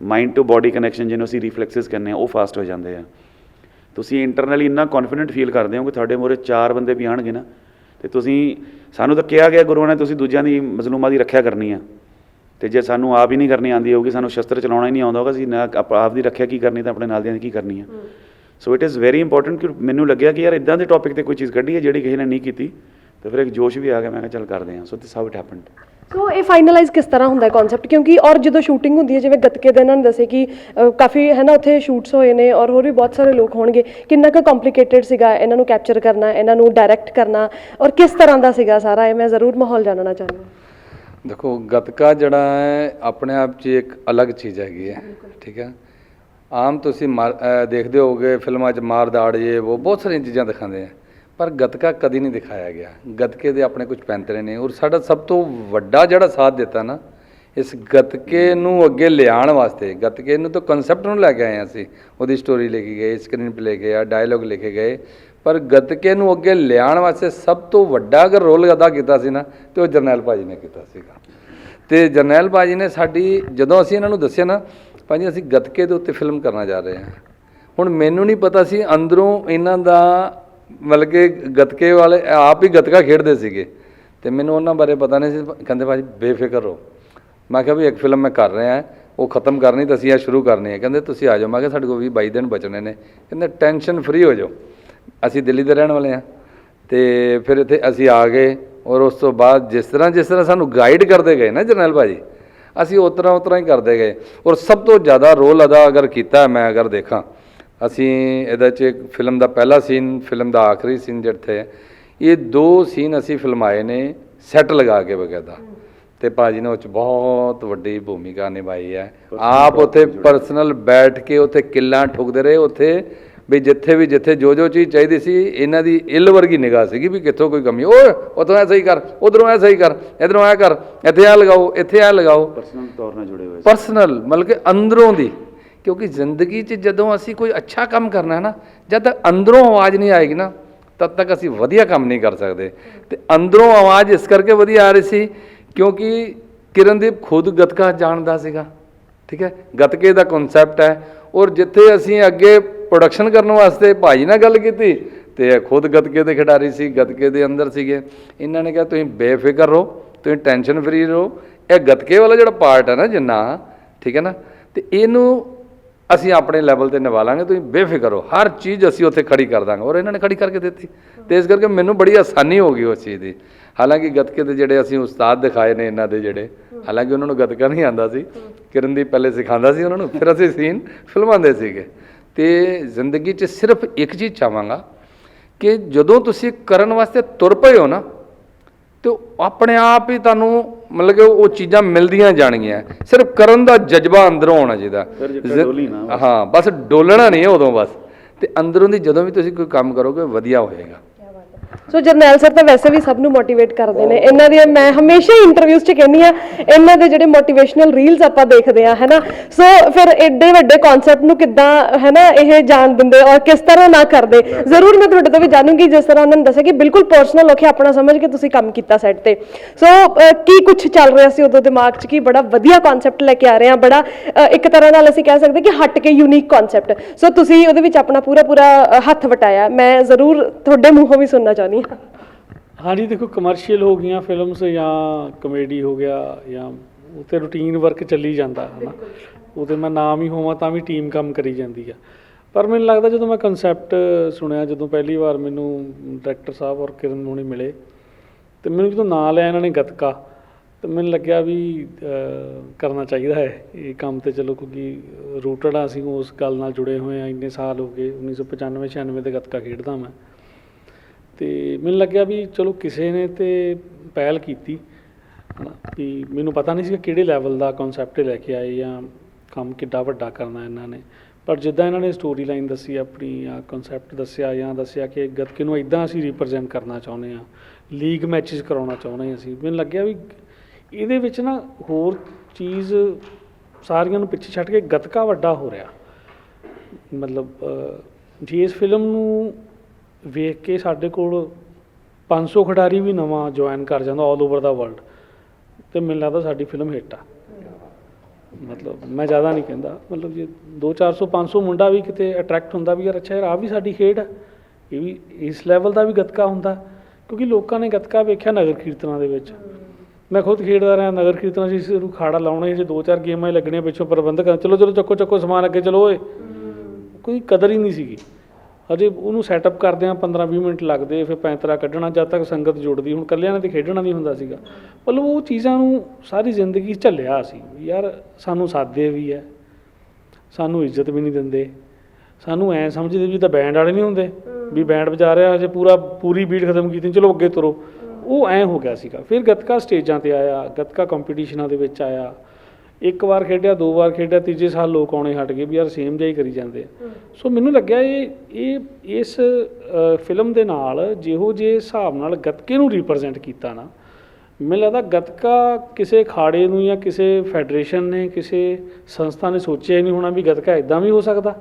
ਮਾਈਂਡ ਟੂ ਬਾਡੀ ਕਨੈਕਸ਼ਨ ਜਿਹਨੂੰ ਅਸੀਂ ਰਿਫਲੈਕਸਸ ਕਹਿੰਦੇ ਆ ਉਹ ਫਾਸਟ ਹੋ ਜਾਂਦੇ ਆ। ਤੁਸੀਂ ਇੰਟਰਨਲੀ ਇੰਨਾ ਕੌਨਫੀਡੈਂਟ ਫੀਲ ਕਰਦੇ ਹੋ ਕਿ ਤੁਹਾਡੇ ਮੂਹਰੇ ਚਾਰ ਬੰਦੇ ਵੀ ਆਣਗੇ ਨਾ ਤੇ ਤੁਸੀਂ ਸਾਨੂੰ ਤਾਂ ਕਿਹਾ ਗਿਆ ਗੁਰੂਆਂ ਨੇ ਤੁਸੀਂ ਦੂਜਿਆਂ ਦੀ ਮਜ਼ਲੂਮਾਂ ਦੀ ਰੱਖਿਆ ਕਰਨੀ ਆ। ਤੇ ਜੇ ਸਾਨੂੰ ਆਪ ਹੀ ਨਹੀਂ ਕਰਨੀ ਆਂਦੀ ਹੋਊਗੀ ਸਾਨੂੰ ਸ਼ਸਤਰ ਚਲਾਉਣਾ ਹੀ ਨਹੀਂ ਆਉਂਦਾ ਹੋਗਾ ਅਸੀਂ ਆਪ ਦੀ ਰੱਖਿਆ ਕੀ ਕਰਨੀ ਤਾਂ ਆਪਣੇ ਨਾਲ ਦਿਆਂ ਦੀ ਕੀ ਕਰਨੀ ਆ। So it is very important ਕਿ ਮੈਨੂੰ ਲੱਗਿਆ ਕਿ ਯਾਰ ਇਦਾਂ ਦੇ ਟੌਪਿਕ ਤੇ ਕੋਈ ਚੀਜ਼ ਕੱਢੀ ਹੈ ਜਿਹੜੀ ਕਿਸੇ ਨੇ ਨਹੀਂ ਕੀਤੀ ਤੇ ਫਿਰ ਇੱਕ ਜੋਸ਼ ਵੀ ਆ ਗਿਆ ਮੈਂ ਕਿਹਾ ਚੱਲ ਕਰਦੇ ਹਾਂ। So this how it happened so ਇਹ ਫਾਈਨਲਾਈਜ਼ ਕਿਸ ਤਰ੍ਹਾਂ ਹੁੰਦਾ ਹੈ ਕਨਸੈਪਟ ਕਿਉਂਕਿ ਔਰ ਜਦੋਂ ਸ਼ੂਟਿੰਗ ਹੁੰਦੀ ਹੈ ਜਿਵੇਂ ਗੱਤਕੇ ਦੇ ਇਹਨਾਂ ਨੇ ਦੱਸੇ ਕਿ ਕਾਫੀ ਹੈ ਨਾ ਉੱਥੇ ਸ਼ੂਟਸ ਹੋਏ ਨੇ ਔਰ ਹੋਰ ਵੀ ਬਹੁਤ ਸਾਰੇ ਲੋਕ ਹੋਣਗੇ। ਕਿੰਨਾ ਕੁ ਕੰਪਲਿਕੇਟਡ ਸੀਗਾ ਇਹਨਾਂ ਨੂੰ ਕੈਪਚਰ ਕਰਨਾ ਇਹਨਾਂ ਨੂੰ ਡਾਇਰੈਕਟ ਕਰਨਾ ਔਰ ਕਿਸ ਤਰ੍ਹਾਂ ਦਾ ਸੀਗਾ ਸਾਰਾ? ਇਹ ਮੈਂ ਜ਼ਰੂਰ ਮਾਹੌਲ ਜਾਣਨਾ ਚਾਹੁੰਦੀ ਹਾਂ। ਦੇਖੋ ਗੱਤਕਾ ਜਿਹੜਾ ਹੈ ਆਪਣੇ ਆਪ 'ਚ ਇੱਕ ਅਲੱਗ ਚੀਜ਼ ਹੈਗੀ ਹੈ। ਠੀਕ ਹੈ? ਆਮ ਤੁਸੀਂ ਮਾਰ- ਦੇਖਦੇ ਹੋਗੇ ਫਿਲਮਾਂ 'ਚ ਮਾਰ ਦਾੜ ਜੇ, ਉਹ ਬਹੁਤ ਸਾਰੀਆਂ ਚੀਜ਼ਾਂ ਦਿਖਾਉਂਦੇ ਆ। ਪਰ ਗੱਤਕਾ ਕਦੀ ਨਹੀਂ ਦਿਖਾਇਆ ਗਿਆ। ਗੱਤਕੇ ਦੇ ਆਪਣੇ ਕੁਝ ਪੈਂਤਰੇ ਨੇ। ਔਰ ਸਾਡਾ ਸਭ ਤੋਂ ਵੱਡਾ ਜਿਹੜਾ ਸਾਥ ਦਿੱਤਾ ਨਾ, ਇਸ ਗੱਤਕੇ ਨੂੰ ਅੱਗੇ ਲਿਆਉਣ ਵਾਸਤੇ, ਗੱਤਕੇ ਨੂੰ ਤਾਂ ਕਨਸੈਪਟ ਨੂੰ ਲੈ ਕੇ ਆਏ ਹਾਂ ਅਸੀਂ। ਉਹਦੀ ਸਟੋਰੀ ਲੈ ਕੇ ਗਏ ਸਕਰੀਨ ਪਲੇ ਕੇ ਆ ਡਾਇਲੋਗ ਲਿਖੇ ਗਏ। ਪਰ ਗੱਤਕੇ ਨੂੰ ਅੱਗੇ ਲਿਆਉਣ ਵਾਸਤੇ ਸਭ ਤੋਂ ਵੱਡਾ ਅਗਰ ਰੋਲ ਅਦਾ ਕੀਤਾ ਸੀ ਨਾ, ਤੇ ਉਹ ਜਰਨੈਲ ਭਾਜੀ ਨੇ ਕੀਤਾ ਸੀਗਾ। ਤੇ ਜਰਨੈਲ ਭਾਜੀ ਨੇ ਸਾਡੀ, ਜਦੋਂ ਅਸੀਂ ਇਹਨਾਂ ਨੂੰ ਦੱਸਿਆ ਨਾ ਭਾਜੀ ਅਸੀਂ ਗੱਤਕੇ ਦੇ ਉੱਤੇ ਫਿਲਮ ਕਰਨਾ ਜਾ ਰਹੇ ਹਾਂ। ਹੁਣ ਮੈਨੂੰ ਨਹੀਂ ਪਤਾ ਸੀ ਅੰਦਰੋਂ ਇਹਨਾਂ ਦਾ ਮਤਲਬ ਕਿ ਗੱਤਕੇ ਵਾਲੇ ਆਪ ਹੀ ਗੱਤਕਾ ਖੇਡਦੇ ਸੀਗੇ ਤੇ ਮੈਨੂੰ ਉਹਨਾਂ ਬਾਰੇ ਪਤਾ ਨਹੀਂ ਸੀ। ਕਹਿੰਦੇ ਭਾਜੀ ਬੇਫਿਕਰ ਰਹੋ। ਮੈਂ ਕਿਹਾ ਵੀ ਇੱਕ ਫਿਲਮ ਮੈਂ ਕਰ ਰਿਹਾ ਉਹ ਖਤਮ ਕਰਨੀ ਤਾਂ ਅਸੀਂ ਇਹ ਸ਼ੁਰੂ ਕਰਨੀ ਹੈ। ਕਹਿੰਦੇ ਤੁਸੀਂ ਆ ਜਾਓ। ਮੈਂ ਕਿਹਾ ਸਾਡੇ ਕੋਲ 20 22 ਦਿਨ ਬਚਣੇ ਨੇ। ਕਹਿੰਦੇ ਟੈਨਸ਼ਨ ਫ੍ਰੀ ਹੋ ਜਾਓ। ਅਸੀਂ ਦਿੱਲੀ ਦੇ ਰਹਿਣ ਵਾਲੇ ਹਾਂ। ਤੇ ਫਿਰ ਇੱਥੇ ਅਸੀਂ ਆ ਗਏ ਔਰ ਉਸ ਤੋਂ ਬਾਅਦ ਜਿਸ ਤਰ੍ਹਾਂ ਜਿਸ ਤਰ੍ਹਾਂ ਸਾਨੂੰ ਗਾਈਡ ਕਰਦੇ ਗਏ ਨਾ ਜਰਨੈਲ ਭਾਜੀ ਅਸੀਂ ਉਸ ਤਰ੍ਹਾਂ ਉਸ ਤਰ੍ਹਾਂ ਹੀ ਕਰਦੇ ਗਏ। ਔਰ ਸਭ ਤੋਂ ਜ਼ਿਆਦਾ ਰੋਲ ਅਦਾ ਅਗਰ ਕੀਤਾ ਮੈਂ ਅਗਰ ਦੇਖਾਂ ਅਸੀਂ ਇਹਦੇ 'ਚ ਇੱਕ ਫਿਲਮ ਦਾ ਪਹਿਲਾ ਸੀਨ ਫਿਲਮ ਦਾ ਆਖਰੀ ਸੀਨ ਜਿੱਥੇ ਇਹ ਦੋ ਸੀਨ ਅਸੀਂ ਫਿਲਮਾਏ ਨੇ ਸੈੱਟ ਲਗਾ ਕੇ ਬਕਾਇਦਾ ਤੇ ਭਾਜੀ ਨੇ ਉਹ 'ਚ ਬਹੁਤ ਵੱਡੀ ਭੂਮਿਕਾ ਨਿਭਾਈ ਹੈ। ਆਪ ਉੱਥੇ ਪਰਸਨਲ ਬੈਠ ਕੇ ਉੱਥੇ ਕਿੱਲਾਂ ਠੁਕਦੇ ਰਹੇ ਉੱਥੇ ਵੀ ਜਿੱਥੇ ਵੀ ਜਿੱਥੇ ਜੋ ਜੋ ਚੀਜ਼ ਚਾਹੀਦੀ ਸੀ ਇਹਨਾਂ ਦੀ ਇੱਲ ਵਰਗੀ ਨਿਗਾਹ ਸੀਗੀ ਵੀ ਕਿੱਥੋਂ ਕੋਈ ਕਮੀ। ਓਏ ਉਥੋਂ ਐ ਸਹੀ ਕਰ ਉਧਰੋਂ ਐ ਸਹੀ ਕਰ ਇਧਰੋਂ ਐ ਕਰ ਇੱਥੇ ਆ ਲਗਾਓ ਇੱਥੇ ਆ ਲਗਾਓ। ਪਰਸਨਲ ਤੌਰ ਨਾਲ ਜੁੜੇ ਹੋਏ ਪਰਸਨਲ ਮਤਲਬ ਕਿ ਅੰਦਰੋਂ ਦੀ। ਕਿਉਂਕਿ ਜ਼ਿੰਦਗੀ 'ਚ ਜਦੋਂ ਅਸੀਂ ਕੋਈ ਅੱਛਾ ਕੰਮ ਕਰਨਾ ਹੈ ਨਾ ਜਦ ਤੱਕ ਅੰਦਰੋਂ ਆਵਾਜ਼ ਨਹੀਂ ਆਏਗੀ ਨਾ ਤਦ ਤੱਕ ਅਸੀਂ ਵਧੀਆ ਕੰਮ ਨਹੀਂ ਕਰ ਸਕਦੇ। ਤੇ ਅੰਦਰੋਂ ਆਵਾਜ਼ ਇਸ ਕਰਕੇ ਵਧੀਆ ਆ ਰਹੀ ਸੀ ਕਿਉਂਕਿ ਕਿਰਨਦੀਪ ਖੁਦ ਗੱਤਕਾ ਜਾਣਦਾ ਸੀਗਾ। ਠੀਕ ਹੈ? ਗੱਤਕੇ ਦਾ ਕਨਸੈਪਟ ਹੈ। ਔਰ ਜਿੱਥੇ ਅਸੀਂ ਅੱਗੇ ਪ੍ਰੋਡਕਸ਼ਨ ਕਰਨ ਵਾਸਤੇ ਭਾਜੀ ਨਾਲ ਗੱਲ ਕੀਤੀ ਤੇ ਇਹ ਖੁਦ ਗੱਤਕੇ ਦੇ ਖਿਡਾਰੀ ਸੀ ਗੱਤਕੇ ਦੇ ਅੰਦਰ ਸੀਗੇ। ਇਹਨਾਂ ਨੇ ਕਿਹਾ, ਤੁਸੀਂ ਬੇਫਿਕਰ ਰਹੋ, ਤੁਸੀਂ ਟੈਨਸ਼ਨ ਫਰੀ ਰਹੋ। ਇਹ ਗੱਤਕੇ ਵਾਲਾ ਜਿਹੜਾ ਪਾਰਟ ਹੈ ਨਾ, ਜਿੰਨਾ, ਠੀਕ ਹੈ ਨਾ? ਤੇ ਇਹਨੂੰ ਅਸੀਂ ਆਪਣੇ ਲੈਵਲ ਤੇ ਨਿਭਾਲਾਂਗੇ ਤੁਸੀਂ ਬੇਫਿਕਰ ਹੋ ਹਰ ਚੀਜ਼ ਅਸੀਂ ਉੱਥੇ ਖੜੀ ਕਰ ਦਾਂਗੇ। ਔਰ ਇਹਨਾਂ ਨੇ ਖੜੀ ਕਰਕੇ ਦਿੱਤੀ। ਤੇ ਇਸ ਕਰਕੇ ਮੈਨੂੰ ਬੜੀ ਆਸਾਨੀ ਹੋ ਗਈ ਉਸ ਚੀਜ਼ ਦੀ। ਹਾਲਾਂਕਿ ਗੱਤਕੇ ਦੇ ਜਿਹੜੇ ਅਸੀਂ ਉਸਤਾਦ ਦਿਖਾਏ ਨੇ ਇਹਨਾਂ ਦੇ ਜਿਹੜੇ, ਹਾਲਾਂਕਿ ਉਹਨਾਂ ਨੂੰ ਗੱਤਕਾ ਨਹੀਂ ਆਂਦਾ ਸੀ। ਕਿਰਨਦੀਪ ਪਹਿਲੇ ਸਿਖਾਉਂਦਾ ਸੀ ਉਹਨਾਂ ਨੂੰ, ਫਿਰ ਅਸੀਂ ਸੀਨ ਫਿਲਮਾਉਂਦੇ ਸੀਗੇ। ਤੇ ਜ਼ਿੰਦਗੀ 'ਚ ਸਿਰਫ ਇੱਕ ਚੀਜ਼ ਚਾਹਾਂਗਾ ਕਿ ਜਦੋਂ ਤੁਸੀਂ ਕਰਨ ਵਾਸਤੇ ਤੁਰ ਪਏ ਹੋ ਨਾ ਤੇ ਆਪਣੇ ਆਪ ਹੀ ਤੁਹਾਨੂੰ ਮਤਲਬ ਕਿ ਉਹ ਚੀਜ਼ਾਂ ਮਿਲਦੀਆਂ ਜਾਣਗੀਆਂ। ਸਿਰਫ ਕਰਨ ਦਾ ਜਜ਼ਬਾ ਅੰਦਰੋਂ ਹੋਣਾ ਚਾਹੀਦਾ। ਹਾਂ ਬਸ ਡੋਲਣਾ ਨਹੀਂ ਹੈ ਉਦੋਂ ਬਸ। ਤੇ ਅੰਦਰੋਂ ਦੀ ਜਦੋਂ ਵੀ ਤੁਸੀਂ ਕੋਈ ਕੰਮ ਕਰੋਗੇ ਵਧੀਆ ਹੋਏਗਾ। ਸੋ ਜਰਨੈਲ ਸਰ ਤਾਂ ਵੈਸੇ ਵੀ ਸਭ ਨੂੰ ਮੋਟੀਵੇਟ ਕਰਦੇ ਨੇ। ਇਹਨਾਂ ਦੀਆਂ ਮੈਂ ਹਮੇਸ਼ਾ ਹੀ ਇੰਟਰਵਿਊਜ਼ 'ਚ ਕਹਿੰਦੀ ਆ ਇਹਨਾਂ ਦੇ ਜਿਹੜੇ ਮੋਟੀਵੇਸ਼ਨਲ ਰੀਲਸ ਆਪਾਂ ਦੇਖਦੇ ਆ ਹੈਨਾ? ਸੋ ਫਿਰ ਐਡੇ ਵੱਡੇ ਕਨਸੈਪਟ ਨੂੰ ਕਿੱਦਾਂ, ਹੈਨਾ, ਇਹ ਜਾਣ ਦਿੰਦੇ ਔਰ ਕਿਸ ਤਰ੍ਹਾਂ ਨਾ ਕਰਦੇ। ਜ਼ਰੂਰ ਮੈਂ ਤੁਹਾਡੇ ਤੋਂ ਵੀ ਜਾਣੂਗੀ, ਜਿਸ ਤਰ੍ਹਾਂ ਉਹਨਾਂ ਨੇ ਦੱਸਿਆ ਕਿ ਬਿਲਕੁਲ ਪਰਸਨਲ ਹੋ ਆਪਣਾ ਸਮਝ ਕੇ ਤੁਸੀਂ ਕੰਮ ਕੀਤਾ ਸੈੱਟ ਤੇ। ਸੋ ਕੀ ਕੁਝ ਚੱਲ ਰਿਹਾ ਸੀ ਉਦੋਂ ਦਿਮਾਗ 'ਚ? ਕਿ ਬੜਾ ਵਧੀਆ ਕਨਸੈਪਟ ਲੈ ਕੇ ਆ ਰਹੇ ਆ ਬੜਾ ਇੱਕ ਤਰ੍ਹਾਂ ਨਾਲ ਅਸੀਂ ਕਹਿ ਸਕਦੇ ਕਿ ਹਟ ਕੇ ਯੂਨੀਕ ਕਨਸੈਪਟ ਸੋ ਤੁਸੀਂ ਉਹਦੇ ਵਿੱਚ ਆਪਣਾ ਪੂਰਾ ਪੂਰਾ ਹੱਥ ਵਟਾਇਆ। ਮੈਂ ਜ਼ਰੂਰ ਤੁਹਾਡੇ ਮੂੰਹੋਂ ਵੀ ਸੁਣਨਾ ਚਾਹੁੰਦੀ ਹਾਂ ਹਾਂਜੀ ਦੇਖੋ ਕਮਰਸ਼ੀਅਲ ਹੋ ਗਈਆਂ ਫਿਲਮਸ ਜਾਂ ਕਮੇਡੀ ਹੋ ਗਿਆ ਜਾਂ ਉਹ ਤੇ ਰੂਟੀਨ ਵਰਕ ਚੱਲੀ ਜਾਂਦਾ ਹੈ ਨਾ ਉਹ ਤੇ ਮੈਂ ਨਾਮ ਹੀ ਹੋਵਾਂ ਤਾਂ ਵੀ ਟੀਮ ਕੰਮ ਕਰੀ ਜਾਂਦੀ ਆ। ਪਰ ਮੈਨੂੰ ਲੱਗਦਾ ਜਦੋਂ ਮੈਂ ਕਨਸੈਪਟ ਸੁਣਿਆ, ਜਦੋਂ ਪਹਿਲੀ ਵਾਰ ਮੈਨੂੰ ਡਾਇਰੈਕਟਰ ਸਾਹਿਬ ਔਰ ਕਿਰਨ ਨੂੰ ਮਿਲੇ, ਤੇ ਮੈਨੂੰ ਜਦੋਂ ਨਾਂ ਲਿਆ ਇਹਨਾਂ ਨੇ ਗੱਤਕਾ, ਤੇ ਮੈਨੂੰ ਲੱਗਿਆ ਵੀ ਕਰਨਾ ਚਾਹੀਦਾ ਹੈ। ਇਹ ਕੰਮ ਤੇ ਚਲੋ ਕਿਉਂਕਿ ਰੂਟਡ ਆ ਅਸੀਂ, ਉਸ ਗੱਲ ਨਾਲ ਜੁੜੇ ਹੋਏ ਆ। ਇੰਨੇ ਸਾਲ ਹੋ ਗਏ 1995 96 ਦੇ ਗੱਤਕਾ ਖੇਡਦਾ ਮੈਂ। ਤੇ ਮੈਨੂੰ ਲੱਗਿਆ ਵੀ ਚਲੋ ਕਿਸੇ ਨੇ ਤੇ ਪਹਿਲ ਕੀਤੀ ਹਨਾ ਵੀ ਮੈਨੂੰ ਪਤਾ ਨਹੀਂ ਸੀ ਕਿਹੜੇ ਲੈਵਲ ਦਾ ਕਨਸੈਪਟ ਲੈ ਕੇ ਆਏ ਜਾਂ ਕੰਮ ਕਿੱਡਾ ਵੱਡਾ ਕਰਨਾ ਇਹਨਾਂ ਨੇ। ਪਰ ਜਿੱਦਾਂ ਇਹਨਾਂ ਨੇ ਸਟੋਰੀ ਲਾਈਨ ਦੱਸੀ ਆਪਣੀ ਆ ਕਨਸੈਪਟ ਦੱਸਿਆ ਜਾਂ ਦੱਸਿਆ ਕਿ ਗੱਤਕੇ ਨੂੰ ਇਦਾਂ ਅਸੀਂ ਰਿਪਰੈਜ਼ੈਂਟ ਕਰਨਾ ਚਾਹੁੰਦੇ ਆ ਲੀਗ ਮੈਚਸ ਕਰਾਉਣਾ ਚਾਹੁੰਦੇ ਹਾਂ ਅਸੀਂ ਮੈਨੂੰ ਲੱਗਿਆ ਵੀ ਇਹਦੇ ਵਿੱਚ ਨਾ ਹੋਰ ਚੀਜ਼ ਸਾਰੀਆਂ ਨੂੰ ਪਿੱਛੇ ਛੱਡ ਕੇ ਗੱਤਕਾ ਵੱਡਾ ਹੋ ਰਿਹਾ। ਮਤਲਬ ਅਹ, ਜੇ ਇਸ ਫਿਲਮ ਨੂੰ ਵੇਖ ਕੇ ਸਾਡੇ ਕੋਲ 500 ਖਿਡਾਰੀ ਵੀ ਨਵਾਂ ਜੁਆਇਨ ਕਰ ਜਾਂਦਾ ਆਲ ਓਵਰ ਦਾ ਵਰਲਡ ਤੇ ਮੈਨੂੰ ਲੱਗਦਾ ਸਾਡੀ ਫਿਲਮ ਹਿੱਟ ਆ। ਮਤਲਬ ਮੈਂ ਜ਼ਿਆਦਾ ਨਹੀਂ ਕਹਿੰਦਾ, ਮਤਲਬ ਜੇ 2 400 500 ਮੁੰਡਾ ਵੀ ਕਿਤੇ ਅਟਰੈਕਟ ਹੁੰਦਾ ਵੀ ਯਾਰ ਅੱਛਾ ਯਾਰ ਆ ਵੀ ਸਾਡੀ ਖੇਡ ਆ। ਇਹ ਵੀ ਇਸ ਲੈਵਲ ਦਾ ਵੀ ਗੱਤਕਾ ਹੁੰਦਾ, ਕਿਉਂਕਿ ਲੋਕਾਂ ਨੇ ਗੱਤਕਾ ਵੇਖਿਆ ਨਗਰ ਕੀਰਤਨਾਂ ਦੇ ਵਿੱਚ। ਮੈਂ ਖੁਦ ਖੇਡਦਾ ਰਿਹਾ ਨਗਰ ਕੀਰਤਨਾਂ 'ਚ, ਇਸ ਨੂੰ ਖਾੜਾ ਲਾਉਣਾ ਸੀ ਦੋ ਚਾਰ ਗੇਮਾਂ ਹੀ ਲੱਗਣੀਆਂ ਪਿੱਛੋਂ ਪ੍ਰਬੰਧਕ, ਚਲੋ ਚਲੋ, ਚੱਕੋ ਚੱਕੋ, ਸਮਾਨ ਅੱਗੇ, ਚਲੋ, ਓਏ। ਕੋਈ ਕਦਰ ਹੀ ਨਹੀਂ ਸੀਗੀ। ਹਜੇ ਉਹਨੂੰ ਸੈਟਅਪ ਕਰਦਿਆਂ 15-20 ਮਿੰਟ ਲੱਗਦੇ, ਫਿਰ ਪੈਂਤਰਾ ਕੱਢਣਾ, ਜਦ ਤੱਕ ਸੰਗਤ ਜੁੜਦੀ, ਹੁਣ ਕੱਲਿਆਂ ਨੇ ਤੇ ਖੇਡਣਾ ਨਹੀਂ ਹੁੰਦਾ ਸੀਗਾ। ਮਤਲਬ ਉਹ ਚੀਜ਼ਾਂ ਨੂੰ ਸਾਰੀ ਜ਼ਿੰਦਗੀ 'ਚ ਝੱਲਿਆ ਸੀ ਯਾਰ ਸਾਨੂੰ ਸਾਦੇ ਵੀ ਹੈ, ਸਾਨੂੰ ਇੱਜ਼ਤ ਵੀ ਨਹੀਂ ਦਿੰਦੇ, ਸਾਨੂੰ ਐ ਸਮਝਦੇ ਵੀ ਤਾਂ ਬੈਂਡ ਵਾਲੇ ਨਹੀਂ ਹੁੰਦੇ, ਵੀ ਬੈਂਡ ਵਜਾ ਰਿਹਾ, ਹਜੇ ਪੂਰਾ, ਪੂਰੀ ਬੀਟ ਖਤਮ ਕੀਤੀ, ਚਲੋ ਅੱਗੇ ਤੁਰੋ। ਉਹ ਐ ਹੋ ਗਿਆ ਸੀਗਾ। ਫਿਰ ਗੱਤਕਾ ਸਟੇਜਾਂ ਤੇ ਆਇਆ, ਗੱਤਕਾ ਕੰਪੀਟੀਸ਼ਨਾਂ ਦੇ ਵਿੱਚ ਆਇਆ। ਇੱਕ ਵਾਰ ਖੇਡਿਆ, ਦੋ ਵਾਰ ਖੇਡਿਆ, ਤੀਜੇ ਸਾਲ ਲੋਕ ਆਉਣੇ ਹਟ ਗਏ ਵੀ ਯਾਰ ਸੇਮ ਜਿਹਾ ਹੀ ਕਰੀ ਜਾਂਦੇ ਆ। ਸੋ ਮੈਨੂੰ ਲੱਗਿਆ ਇਹ ਇਹ, ਇਸ ਫਿਲਮ ਦੇ ਨਾਲ ਜਿਹੋ ਜੇ ਹਿਸਾਬ ਨਾਲ ਗੱਤਕੇ ਨੂੰ ਰਿਪਰੈਜ਼ੈਂਟ ਕੀਤਾ ਨਾ, ਮੈਨੂੰ ਲੱਗਦਾ ਗੱਤਕਾ ਕਿਸੇ ਖਾੜੇ ਨੂੰ ਜਾਂ ਕਿਸੇ ਫੈਡਰੇਸ਼ਨ ਨੇ, ਕਿਸੇ ਸੰਸਥਾ ਨੇ ਸੋਚਿਆ ਹੀ ਨਹੀਂ ਹੋਣਾ ਵੀ ਗੱਤਕਾ ਇਦਾਂ ਵੀ ਹੋ ਸਕਦਾ।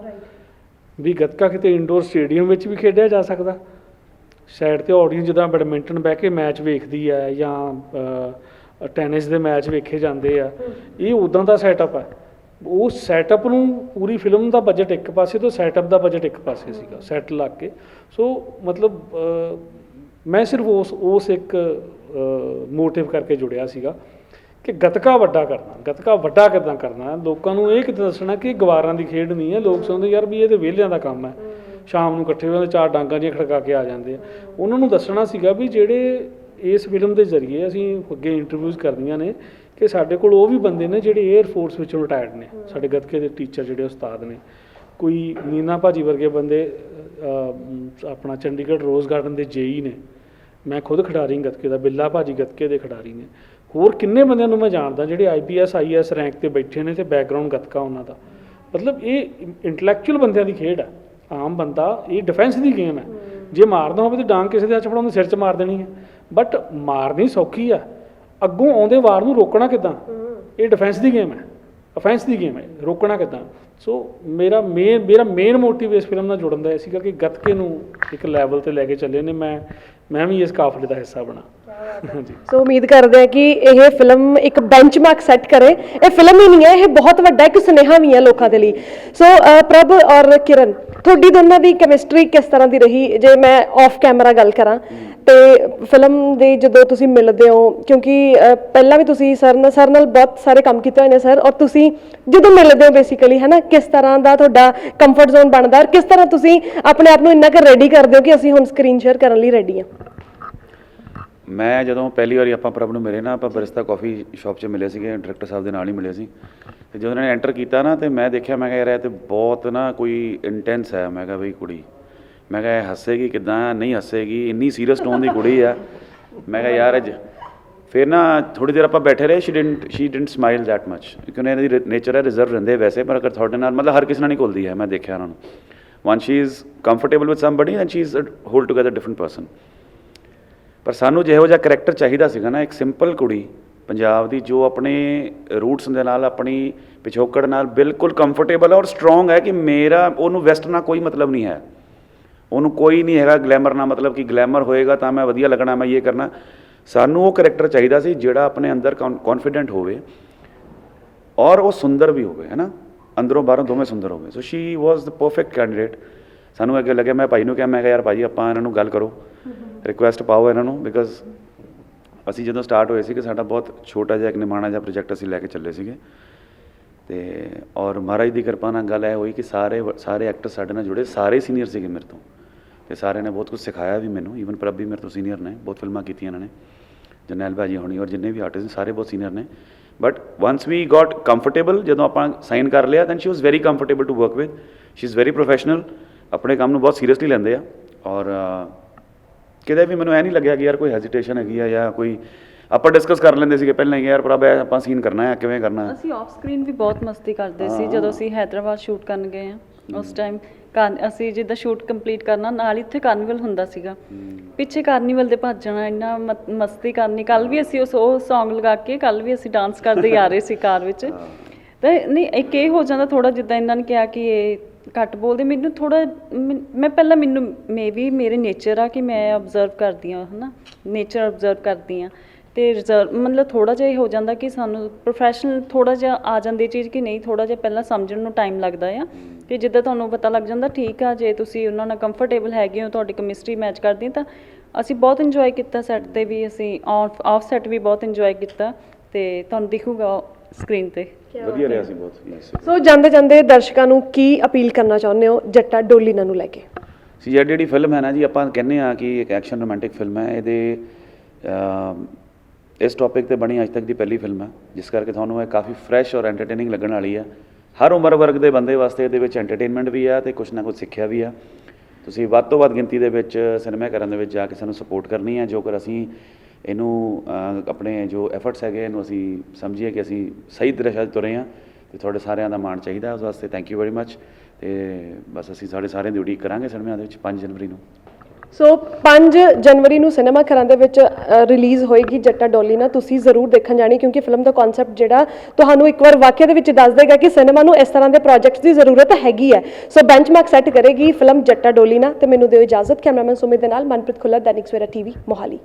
ਵੀ ਗੱਤਕਾ ਕਿਤੇ ਇੰਡੋਰ ਸਟੇਡੀਅਮ ਵਿੱਚ ਵੀ ਖੇਡਿਆ ਜਾ ਸਕਦਾ। ਸਾਈਡ ਤੇ ਆਡੀਅנס ਜਿੱਦਾਂ ਬੈਡਮਿੰਟਨ ਬਹਿ ਕੇ ਮੈਚ ਵੇਖਦੀ ਹੈ ਜਾਂ ਟੈਨਿਸ ਦੇ ਮੈਚ ਵੇਖੇ ਜਾਂਦੇ ਆ। ਇਹ ਉਦਾਂ ਦਾ ਸੈਟਅਪ ਹੈ ਉਹ ਸੈਟਅਪ ਨੂੰ ਪੂਰੀ ਫਿਲਮ ਦਾ ਬਜਟ ਇੱਕ ਪਾਸੇ ਤੋਂ ਸੈਟਅਪ ਦਾ ਬਜਟ ਇੱਕ ਪਾਸੇ ਸੀਗਾ ਸੈਟ ਲੱਗ ਕੇ। ਸੋ ਮਤਲਬ ਮੈਂ ਸਿਰਫ ਉਸ ਉਸ ਇੱਕ ਮੋਟਿਵ ਕਰਕੇ ਜੁੜਿਆ ਸੀਗਾ ਕਿ ਗਤਕਾ ਵੱਡਾ ਕਰਨਾ, ਗਤਕਾ ਵੱਡਾ ਕਿੱਦਾਂ ਕਰਨਾ ਲੋਕਾਂ ਨੂੰ ਇਹ ਕਿੱਦਾਂ ਦੱਸਣਾ ਕਿ ਗਵਾਰਾਂ ਦੀ ਖੇਡ ਨਹੀਂ ਹੈ। ਲੋਕ ਸਮਝਦੇ ਯਾਰ ਵੀ ਇਹ ਤੇ ਵਿਹਲਿਆਂ ਦਾ ਕੰਮ ਹੈ। ਸ਼ਾਮ ਨੂੰ ਇਕੱਠੇ ਹੋ ਜਾਂਦੇ ਚਾਰ ਡਾਂਗਾਂ ਜਿਹੀਆਂ ਖੜਕਾ ਕੇ ਆ ਜਾਂਦੇ ਆ। ਉਹਨਾਂ ਨੂੰ ਦੱਸਣਾ ਸੀਗਾ ਵੀ ਜਿਹੜੇ ਇਸ ਫਿਲਮ ਦੇ ਜ਼ਰੀਏ ਅਸੀਂ ਅੱਗੇ ਇੰਟਰਵਿਊਜ਼ ਕਰਦੀਆਂ ਨੇ ਕਿ ਸਾਡੇ ਕੋਲ ਉਹ ਵੀ ਬੰਦੇ ਨੇ ਜਿਹੜੇ 에ਅਰ ਫੋਰਸ ਵਿੱਚੋਂ ਰਿਟਾਇਰਡ ਨੇ। ਸਾਡੇ ਗੱਤਕੇ ਦੇ ਟੀਚਰ ਜਿਹੜੇ ਉਸਤਾਦ ਨੇ। ਕੋਈ ਮੀਨਾ ਭਾਜੀ ਵਰਗੇ ਬੰਦੇ ਆਪਣਾ ਚੰਡੀਗੜ੍ਹ ਰੋਜ਼ ਗਾਰਡਨ ਦੇ ਜੇਈ ਨੇ। ਮੈਂ ਖੁਦ ਖਿਡਾਰੀ ਗੱਤਕੇ ਦਾ ਬਿੱਲਾ ਭਾਜੀ ਗੱਤਕੇ ਦੇ ਖਿਡਾਰੀ ਨੇ। ਹੋਰ ਕਿੰਨੇ ਬੰਦਿਆਂ ਨੂੰ ਮੈਂ ਜਾਣਦਾ ਜਿਹੜੇ ਆਈਪੀਐਸ ਆਈਐਸ ਰੈਂਕ ਤੇ ਬੈਠੇ ਨੇ ਤੇ ਬੈਕਗ੍ਰਾਉਂਡ ਗੱਤਕਾ ਉਹਨਾਂ ਦਾ। ਮਤਲਬ ਇਹ ਇੰਟੈਲੈਕਚੁਅਲ ਬੰਦਿਆਂ ਦੀ ਖੇਡ ਹੈ ਆਮ ਬੰਦਾ ਇਹ ਡਿਫੈਂਸ ਦੀ ਗੇਮ ਹੈ ਜੇ ਮਾਰਨਾ ਹੋਵੇ ਤਾਂ ਡਾਂਗ ਕਿਸੇ ਦੇ ਹੱਥ 'ਚ ਫੜਾਉਂਦੇ ਸਿਰ 'ਚ ਮਾਰ ਦੇਣੀ ਹੈ ਬਟ ਮਾਰਨੀ ਸੌਖੀ ਆ। ਅੱਗੋਂ ਆਉਂਦੇ ਵਾਰ ਨੂੰ ਰੋਕਣਾ ਕਿੱਦਾਂ? ਇਹ ਡਿਫੈਂਸ ਦੀ ਗੇਮ ਹੈ। ਅਫੈਂਸ ਦੀ ਗੇਮ ਹੈ। ਰੋਕਣਾ ਕਿੱਦਾਂ? ਸੋ ਮੇਰਾ ਮੇਨ ਮੇਰਾ ਮੇਨ ਮੋਟਿਵ ਇਸ ਫਿਲਮ ਨਾਲ ਜੁੜਨ ਦਾ ਇਹ ਸੀਗਾ ਕਿ ਗੱਤਕੇ ਨੂੰ ਇੱਕ ਲੈਵਲ ਤੇ ਲੈ ਕੇ ਚੱਲੇ ਨੇ। ਮੈਂ ਮੈਂ ਵੀ ਇਸ ਕਾਫਲੇ ਦਾ ਹਿੱਸਾ ਬਣਾ। ਸੋ ਉਮੀਦ ਕਰਦੇ ਹਾਂ ਕਿ ਇਹ ਫਿਲਮ ਇੱਕ ਬੈਂਚਮਾਰਕ ਸੈੱਟ ਕਰੇ। ਇਹ ਫਿਲਮ ਹੀ ਨਹੀਂ ਹੈ ਇਹ ਬਹੁਤ ਵੱਡਾ ਇੱਕ ਸੁਨੇਹਾ ਵੀ ਹੈ ਲੋਕਾਂ ਦੇ ਲਈ। ਸੋ ਪ੍ਰਭ ਔਰ ਕਿਰਨ ਤੁਹਾਡੀ ਦੋਨਾਂ ਦੀ ਕੈਮਿਸਟਰੀ ਕਿਸ ਤਰ੍ਹਾਂ ਦੀ ਰਹੀ? ਜੇ ਮੈਂ ਆਫ ਕੈਮਰਾ ਗੱਲ ਕਰਾਂ ਤੇ ਫਿਲਮ ਦੇ ਜਦੋਂ ਤੁਸੀਂ ਮਿਲਦੇ ਹੋ, ਕਿਉਂਕਿ ਪਹਿਲਾਂ ਵੀ ਤੁਸੀਂ ਸਰ ਨਾਲ ਸਰ ਨਾਲ ਬਹੁਤ ਸਾਰੇ ਕੰਮ ਕੀਤੇ ਹੋਏ ਨੇ ਸਰ, ਔਰ ਤੁਸੀਂ ਜਦੋਂ ਮਿਲਦੇ ਹੋ ਬੇਸਿਕਲੀ ਹੈ ਕਿਸ ਤਰ੍ਹਾਂ ਦਾ ਤੁਹਾਡਾ ਕੰਫਰਟ ਜ਼ੋਨ ਬਣਦਾ ਔਰ ਕਿਸ ਤਰ੍ਹਾਂ ਤੁਸੀਂ ਆਪਣੇ ਆਪ ਨੂੰ ਇੰਨਾ ਕੁ ਰੈਡੀ ਕਰਦੇ ਹੋ ਕਿ ਅਸੀਂ ਹੁਣ ਸਕਰੀਨ ਸ਼ੇਅਰ ਕਰਨ ਲਈ ਰੈਡੀ ਹਾਂ? ਮੈਂ ਜਦੋਂ ਪਹਿਲੀ ਵਾਰੀ ਆਪਾਂ ਪ੍ਰਭ ਨੂੰ ਮਿਲੇ ਨਾ, ਆਪਾਂ ਬਰਿਸਤਾ ਕਾਫੀ ਸ਼ਾਪ 'ਚ ਮਿਲੇ ਸੀਗੇ ਡਾਇਰੈਕਟਰ ਸਾਹਿਬ ਦੇ ਨਾਲ ਹੀ ਮਿਲੇ ਸੀ। ਤੇ ਜਦੋਂ ਉਹਨਾਂ ਨੇ ਐਂਟਰ ਕੀਤਾ ਨਾ, ਤੇ ਮੈਂ ਦੇਖਿਆ, ਮੈਂ ਕਿਹਾ ਯਾਰ ਇਹ ਤੇ ਬਹੁਤ ਨਾ ਕੋਈ ਇੰਟੈਂਸ ਹੈ। ਮੈਂ ਕਿਹਾ ਬਈ ਕੁੜੀ ਮੈਂ ਕਿਹਾ, ਇਹ ਹੱਸੇਗੀ ਕਿਦਾਂ? ਨਹੀਂ ਹੱਸੇਗੀ, ਇੰਨੀ ਸੀਰੀਅਸ ਟੋਨ ਦੀ ਕੁੜੀ ਆ। ਮੈਂ ਕਿਹਾ, ਯਾਰ, ਅੱਜ ਫਿਰ ਨਾ ਥੋੜੀ ਦੇਰ ਆਪਾਂ ਬੈਠੇ ਰਹੇ she didn't she didn't smile that much ਕਿਉਂਕਿ ਇਹਨਾਂ ਦੀ ਨੇਚਰ ਹੈ ਰਿਜ਼ਰਵ ਰਹਿੰਦੇ ਵੈਸੇ, ਪਰ ਅਗਰ ਤੁਹਾਡੇ ਨਾਲ, ਮਤਲਬ ਹਰ ਕਿਸੇ ਨਾਲ ਨਹੀਂ ਘੁਲਦੀ ਹੈ, ਮੈਂ ਦੇਖਿਆ ਉਹਨਾਂ ਨੂੰ। Once she is comfortable with somebody and she is a whole together different person ਪਰ ਸਾਨੂੰ ਜਿਹੋ ਜਿਹਾ ਕਰੈਕਟਰ ਚਾਹੀਦਾ ਸੀਗਾ ਨਾ, ਇੱਕ ਸਿੰਪਲ ਕੁੜੀ, ਪੰਜਾਬ ਦੀ, ਜੋ ਆਪਣੇ ਰੂਟਸ ਦੇ ਨਾਲ, ਆਪਣੀ ਪਿਛੋਕੜ ਨਾਲ ਬਿਲਕੁਲ ਕੰਫਰਟੇਬਲ ਹੈ ਔਰ ਸਟਰੋਂਗ ਹੈ ਕਿ ਮੇਰਾ, ਉਹਨੂੰ ਵੈਸਟ ਨਾਲ ਕੋਈ ਮਤਲਬ ਨਹੀਂ ਹੈ। ਉਹਨੂੰ ਕੋਈ ਨਹੀਂ ਹੈਗਾ ਗਲੈਮਰ ਨਾ ਮਤਲਬ ਕਿ ਗਲੈਮਰ ਹੋਏਗਾ ਤਾਂ ਮੈਂ ਵਧੀਆ ਲੱਗਣਾ, ਮੈਂ ਇਹ ਕਰਨਾ। ਸਾਨੂੰ ਉਹ ਕਰੈਕਟਰ ਚਾਹੀਦਾ ਸੀ ਜਿਹੜਾ ਆਪਣੇ ਅੰਦਰ ਕੌਨਫੀਡੈਂਟ ਹੋਵੇ ਔਰ ਉਹ ਸੁੰਦਰ ਵੀ ਹੋਵੇ ਹੈ ਨਾ ਅੰਦਰੋਂ ਬਾਹਰੋਂ ਦੋਵੇਂ ਸੁੰਦਰ ਹੋਵੇ। So she was the perfect candidate ਸਾਨੂੰ ਅੱਗੇ ਲੱਗਿਆ, ਮੈਂ ਭਾਈ ਨੂੰ ਕਿਹਾ, ਮੈਂ ਕਿਹਾ, ਯਾਰ ਭਾਜੀ ਆਪਾਂ ਇਹਨਾਂ ਨੂੰ ਗੱਲ ਕਰੋ। ਰਿਕੁਐਸਟ ਪਾਓ ਇਹਨਾਂ ਨੂੰ ਬਿਕਾਜ਼ ਅਸੀਂ ਜਦੋਂ ਸਟਾਰਟ ਹੋਏ ਸੀ ਕਿ ਸਾਡਾ ਬਹੁਤ ਛੋਟਾ ਜਿਹਾ ਇੱਕ ਨਿਮਾਣਾ ਜਿਹਾ ਪ੍ਰੋਜੈਕਟ ਅਸੀਂ ਲੈ ਕੇ ਚੱਲੇ ਸੀਗੇ। ਤੇ ਔਰ ਮਹਾਰਾਜ ਦੀ ਕਿਰਪਾ ਨਾਲ ਗੱਲ ਇਹ ਹੋਈ ਕਿ ਸਾਰੇ ਸਾਰੇ ਐਕਟਰ ਸਾਡੇ ਨਾਲ ਜੁੜੇ, ਸਾਰੇ ਸੀਨੀਅਰ ਸੀਗੇ ਮੇਰੇ ਤੋਂ। ਤੇ ਸਾਰਿਆਂ ਨੇ ਬਹੁਤ ਕੁਝ ਸਿਖਾਇਆ ਵੀ ਮੈਨੂੰ ਈਵਨ ਪ੍ਰਭ ਵੀ ਮੇਰੇ ਤੋਂ ਸੀਨੀਅਰ ਨੇ ਬਹੁਤ ਫਿਲਮਾਂ ਕੀਤੀਆਂ ਇਹਨਾਂ ਨੇ ਜਰਨੈਲ ਭਾਜੀ ਹੋਣੀ ਔਰ ਜਿੰਨੇ ਵੀ ਆਰਟਿਸਟ ਸਾਰੇ ਬਹੁਤ ਸੀਨੀਅਰ ਨੇ। But once we got comfortable ਜਦੋਂ ਆਪਾਂ ਸਾਈਨ ਕਰ ਲਿਆ then she was very comfortable to work with she is very professional ਆਪਣੇ ਕੰਮ ਨੂੰ ਬਹੁਤ ਸੀਰੀਅਸਲੀ ਲੈਂਦੇ ਆ। ਔਰ ਕਿਤੇ ਵੀ ਮੈਨੂੰ ਐ ਨਹੀਂ ਲੱਗਿਆ ਕਿ ਯਾਰ ਕੋਈ ਹੈਜ਼ਿਟੇਸ਼ਨ ਹੈਗੀ ਆ ਜਾਂ ਕੋਈ ਆਪਾਂ ਡਿਸਕਸ ਕਰ ਲੈਂਦੇ ਸੀਗੇ ਪਹਿਲਾਂ ਹੀ ਯਾਰ ਪ੍ਰਭ ਇਹ ਆਪਾਂ ਸੀਨ ਕਰਨਾ ਹੈ ਕਿਵੇਂ ਕਰਨਾ ਹੈ। ਅਸੀਂ ਆਫ ਸਕਰੀਨ ਵੀ ਬਹੁਤ ਮਸਤੀ ਕਰਦੇ ਸੀ ਜਦੋਂ ਅਸੀਂ ਹੈਦਰਾਬਾਦ ਸ਼ੂਟ ਕਰਨ ਗਏ ਆ ਉਸ ਟਾਈਮ ਅਸੀਂ ਜਿੱਦਾਂ ਸ਼ੂਟ ਕੰਪਲੀਟ ਕਰਨਾ ਨਾਲ ਹੀ ਇੱਥੇ ਕਾਰਨੀਵਲ ਹੁੰਦਾ ਸੀਗਾ। ਪਿੱਛੇ ਕਾਰਨੀਵਲ ਦੇ ਭੱਜਣਾ ਇੰਨਾ ਮ- ਮਸਤੀ ਕਰਨੀ। ਕੱਲ ਵੀ ਅਸੀਂ ਉਸ ਉਹ Song ਲਗਾ ਕੇ ਕੱਲ ਵੀ ਅਸੀਂ ਡਾਂਸ ਕਰਦੇ ਹੀ ਆ ਰਹੇ ਸੀ ਕਾਰ ਵਿੱਚ। ਤੇ ਨਹੀਂ ਇੱਕ ਇਹ ਹੋ ਜਾਂਦਾ ਥੋੜਾ ਜਿੱਦਾਂ ਇਹਨਾਂ ਨੇ ਕਿਹਾ ਕਿ ਇਹ ਘੱਟ ਬੋਲਦੇ। ਮੈਨੂੰ ਥੋੜਾ ਮੈਂ ਪਹਿਲਾਂ ਮੈਨੂੰ ਮੇ ਵੀ ਮੇਰੇ ਨੇਚਰ ਆ ਕਿ ਮੈਂ ਆਬਜ਼ਰਵ ਕਰਦੀ ਹਾਂ ਹਨਾ? ਨੇਚਰ ਆਬਜ਼ਰਵ ਕਰਦੀ ਹਾਂ। ਤੇ ਰਿਜ਼ਰਵ ਮਤਲਬ ਥੋੜਾ ਜਿਹਾ ਇਹ ਹੋ ਜਾਂਦਾ ਕਿ ਸਾਨੂੰ ਪ੍ਰੋਫੈਸ਼ਨਲ ਥੋੜਾ ਜਿਹਾ ਆ ਜਾਂਦੀ ਚੀਜ਼ ਕਿ ਨਹੀਂ ਥੋੜਾ ਜਿਹਾ ਪਹਿਲਾਂ ਸਮਝਣ ਨੂੰ ਟਾਈਮ ਲੱਗਦਾ ਆ। ਕਿ ਜਿੱਦਾਂ ਤੁਹਾਨੂੰ ਪਤਾ ਲੱਗ ਜਾਂਦਾ ਠੀਕ ਆ ਜੇ ਤੁਸੀਂ ਉਹਨਾਂ ਨਾਲ ਕੰਫਰਟੇਬਲ ਹੈਗੇ ਹੋ ਤੁਹਾਡੀ ਕੈਮਿਸਟਰੀ ਮੈਚ ਕਰਦੀ ਤਾਂ ਅਸੀਂ ਬਹੁਤ ਇੰਜੋਏ ਕੀਤਾ ਸੈੱਟ ਤੇ ਵੀ ਅਸੀਂ ਆਫ ਆਫ ਸੈੱਟ ਵੀ ਬਹੁਤ ਇੰਜੋਏ ਕੀਤਾ ਤੇ ਤੁਹਾਨੂੰ ਦਿਖੂਗਾ ਸਕਰੀਨ ਤੇ। ਵਧੀਆ ਰਿਹਾ ਸੀ ਬਹੁਤ yes. ਸੋ। ਜਾਂਦੇ ਜਾਂਦੇ ਦਰਸ਼ਕਾਂ ਨੂੰ ਕੀ ਅਪੀਲ ਕਰਨਾ ਚਾਹੁੰਦੇ ਹੋ ਜੱਟਾ ਡੋਲੀਨਾ ਨੂੰ ਲੈ ਕੇ? ਸੀ ਜਿਹੜੀ ਫਿਲਮ ਹੈ ਨਾ ਜੀ ਆਪਾਂ ਕਹਿੰਦੇ ਆ ਕਿ ਇੱਕ ਐਕਸ਼ਨ ਰੋਮਾਂਟਿਕ ਫਿਲਮ ਹੈ ਇਹਦੇ ਇਸ ਟੌਪਿਕ ਤੇ ਬਣੀ ਅੱਜ ਤੱਕ ਦੀ ਪਹਿਲੀ ਫਿਲਮ ਹੈ, ਜਿਸ ਕਰਕੇ ਤੁਹਾਨੂੰ ਇਹ ਕਾਫੀ ਫਰੈਸ਼ ਔਰ ਐਂਟਰਟੇਨਿੰਗ ਲੱਗਣ ਵਾਲੀ ਹੈ। ਹਰ ਉਮਰ ਵਰਗ ਦੇ ਬੰਦੇ ਵਾਸਤੇ ਇਹਦੇ ਵਿੱਚ ਐਂਟਰਟੇਨਮੈਂਟ ਵੀ ਆ ਤੇ ਕੁਝ ਨਾ ਕੁਝ ਸਿੱਖਿਆ ਵੀ ਆ ਤੁਸੀਂ ਵੱਧ ਤੋਂ ਵੱਧ ਗਿਣਤੀ ਦੇ ਵਿੱਚ ਸਿਨੇਮਾ ਕਰਨ ਦੇ ਵਿੱਚ ਜਾ ਕੇ ਸਾਨੂੰ ਸਪੋਰਟ ਕਰਨੀ ਹੈ, ਜੋ ਕਰ ਅਸੀਂ ਇਹਨੂੰ ਆਪਣੇ ਜੋ ਐਫਰਟਸ ਹੈਗੇ ਇਹਨੂੰ ਅਸੀਂ ਸਮਝੀਏ ਕਿ ਅਸੀਂ ਸਹੀ ਦਿਸ਼ਾ 'ਚ ਤੁਰੇ ਹਾਂ ਤੇ ਤੁਹਾਡੇ ਸਾਰਿਆਂ ਦਾ ਮਾਣ ਚਾਹੀਦਾ ਉਸ ਵਾਸਤੇ। ਥੈਂਕ ਯੂ ਵੈਰੀ ਮੱਚ ਤੇ ਬਸ ਅਸੀਂ ਸਾਡੇ ਸਾਰਿਆਂ ਦੀ ਉਡੀਕ ਕਰਾਂਗੇ ਸਿਨੇਮਾ ਦੇ ਵਿੱਚ 5 ਜਨਵਰੀ ਨੂੰ। ਸੋ 5 ਜਨਵਰੀ ਨੂੰ ਸਿਨੇਮਾ ਘਰਾਂ ਦੇ ਵਿੱਚ ਰਿਲੀਜ਼ ਹੋਏਗੀ ਜੱਟਾ ਡੋਲੀਨਾ ਤੁਸੀਂ ਜ਼ਰੂਰ ਦੇਖਣ ਜਾਣੀ, ਕਿਉਂਕਿ ਫਿਲਮ ਦਾ ਕਨਸੈਪਟ ਜਿਹੜਾ ਤੁਹਾਨੂੰ ਇੱਕ ਵਾਰ ਵਾਕਿਆ ਦੇ ਵਿੱਚ ਦੱਸ ਦੇਗਾ ਕਿ ਸਿਨੇਮਾ ਨੂੰ ਇਸ ਤਰ੍ਹਾਂ ਦੇ ਪ੍ਰੋਜੈਕਟਸ ਦੀ ਜ਼ਰੂਰਤ ਹੈਗੀ ਹੈ। ਸੋ ਬੈਂਚਮਾਰਕ ਸੈੱਟ ਕਰੇਗੀ ਫਿਲਮ ਜੱਟਾ ਡੋਲੀਨਾ ਤੇ ਮੈਨੂੰ ਦਿਓ ਇਜਾਜ਼ਤ। ਕੈਮਰਾਮੈਨ ਸੁਮਿਤ ਦੇ ਨਾਲ ਮਨਪ੍ਰੀਤ ਖੁੱਲਰ, ਦੈਨਿਕ ਸਵੇਰਾ ਟੀਵੀ ਮੋਹਾਲੀ।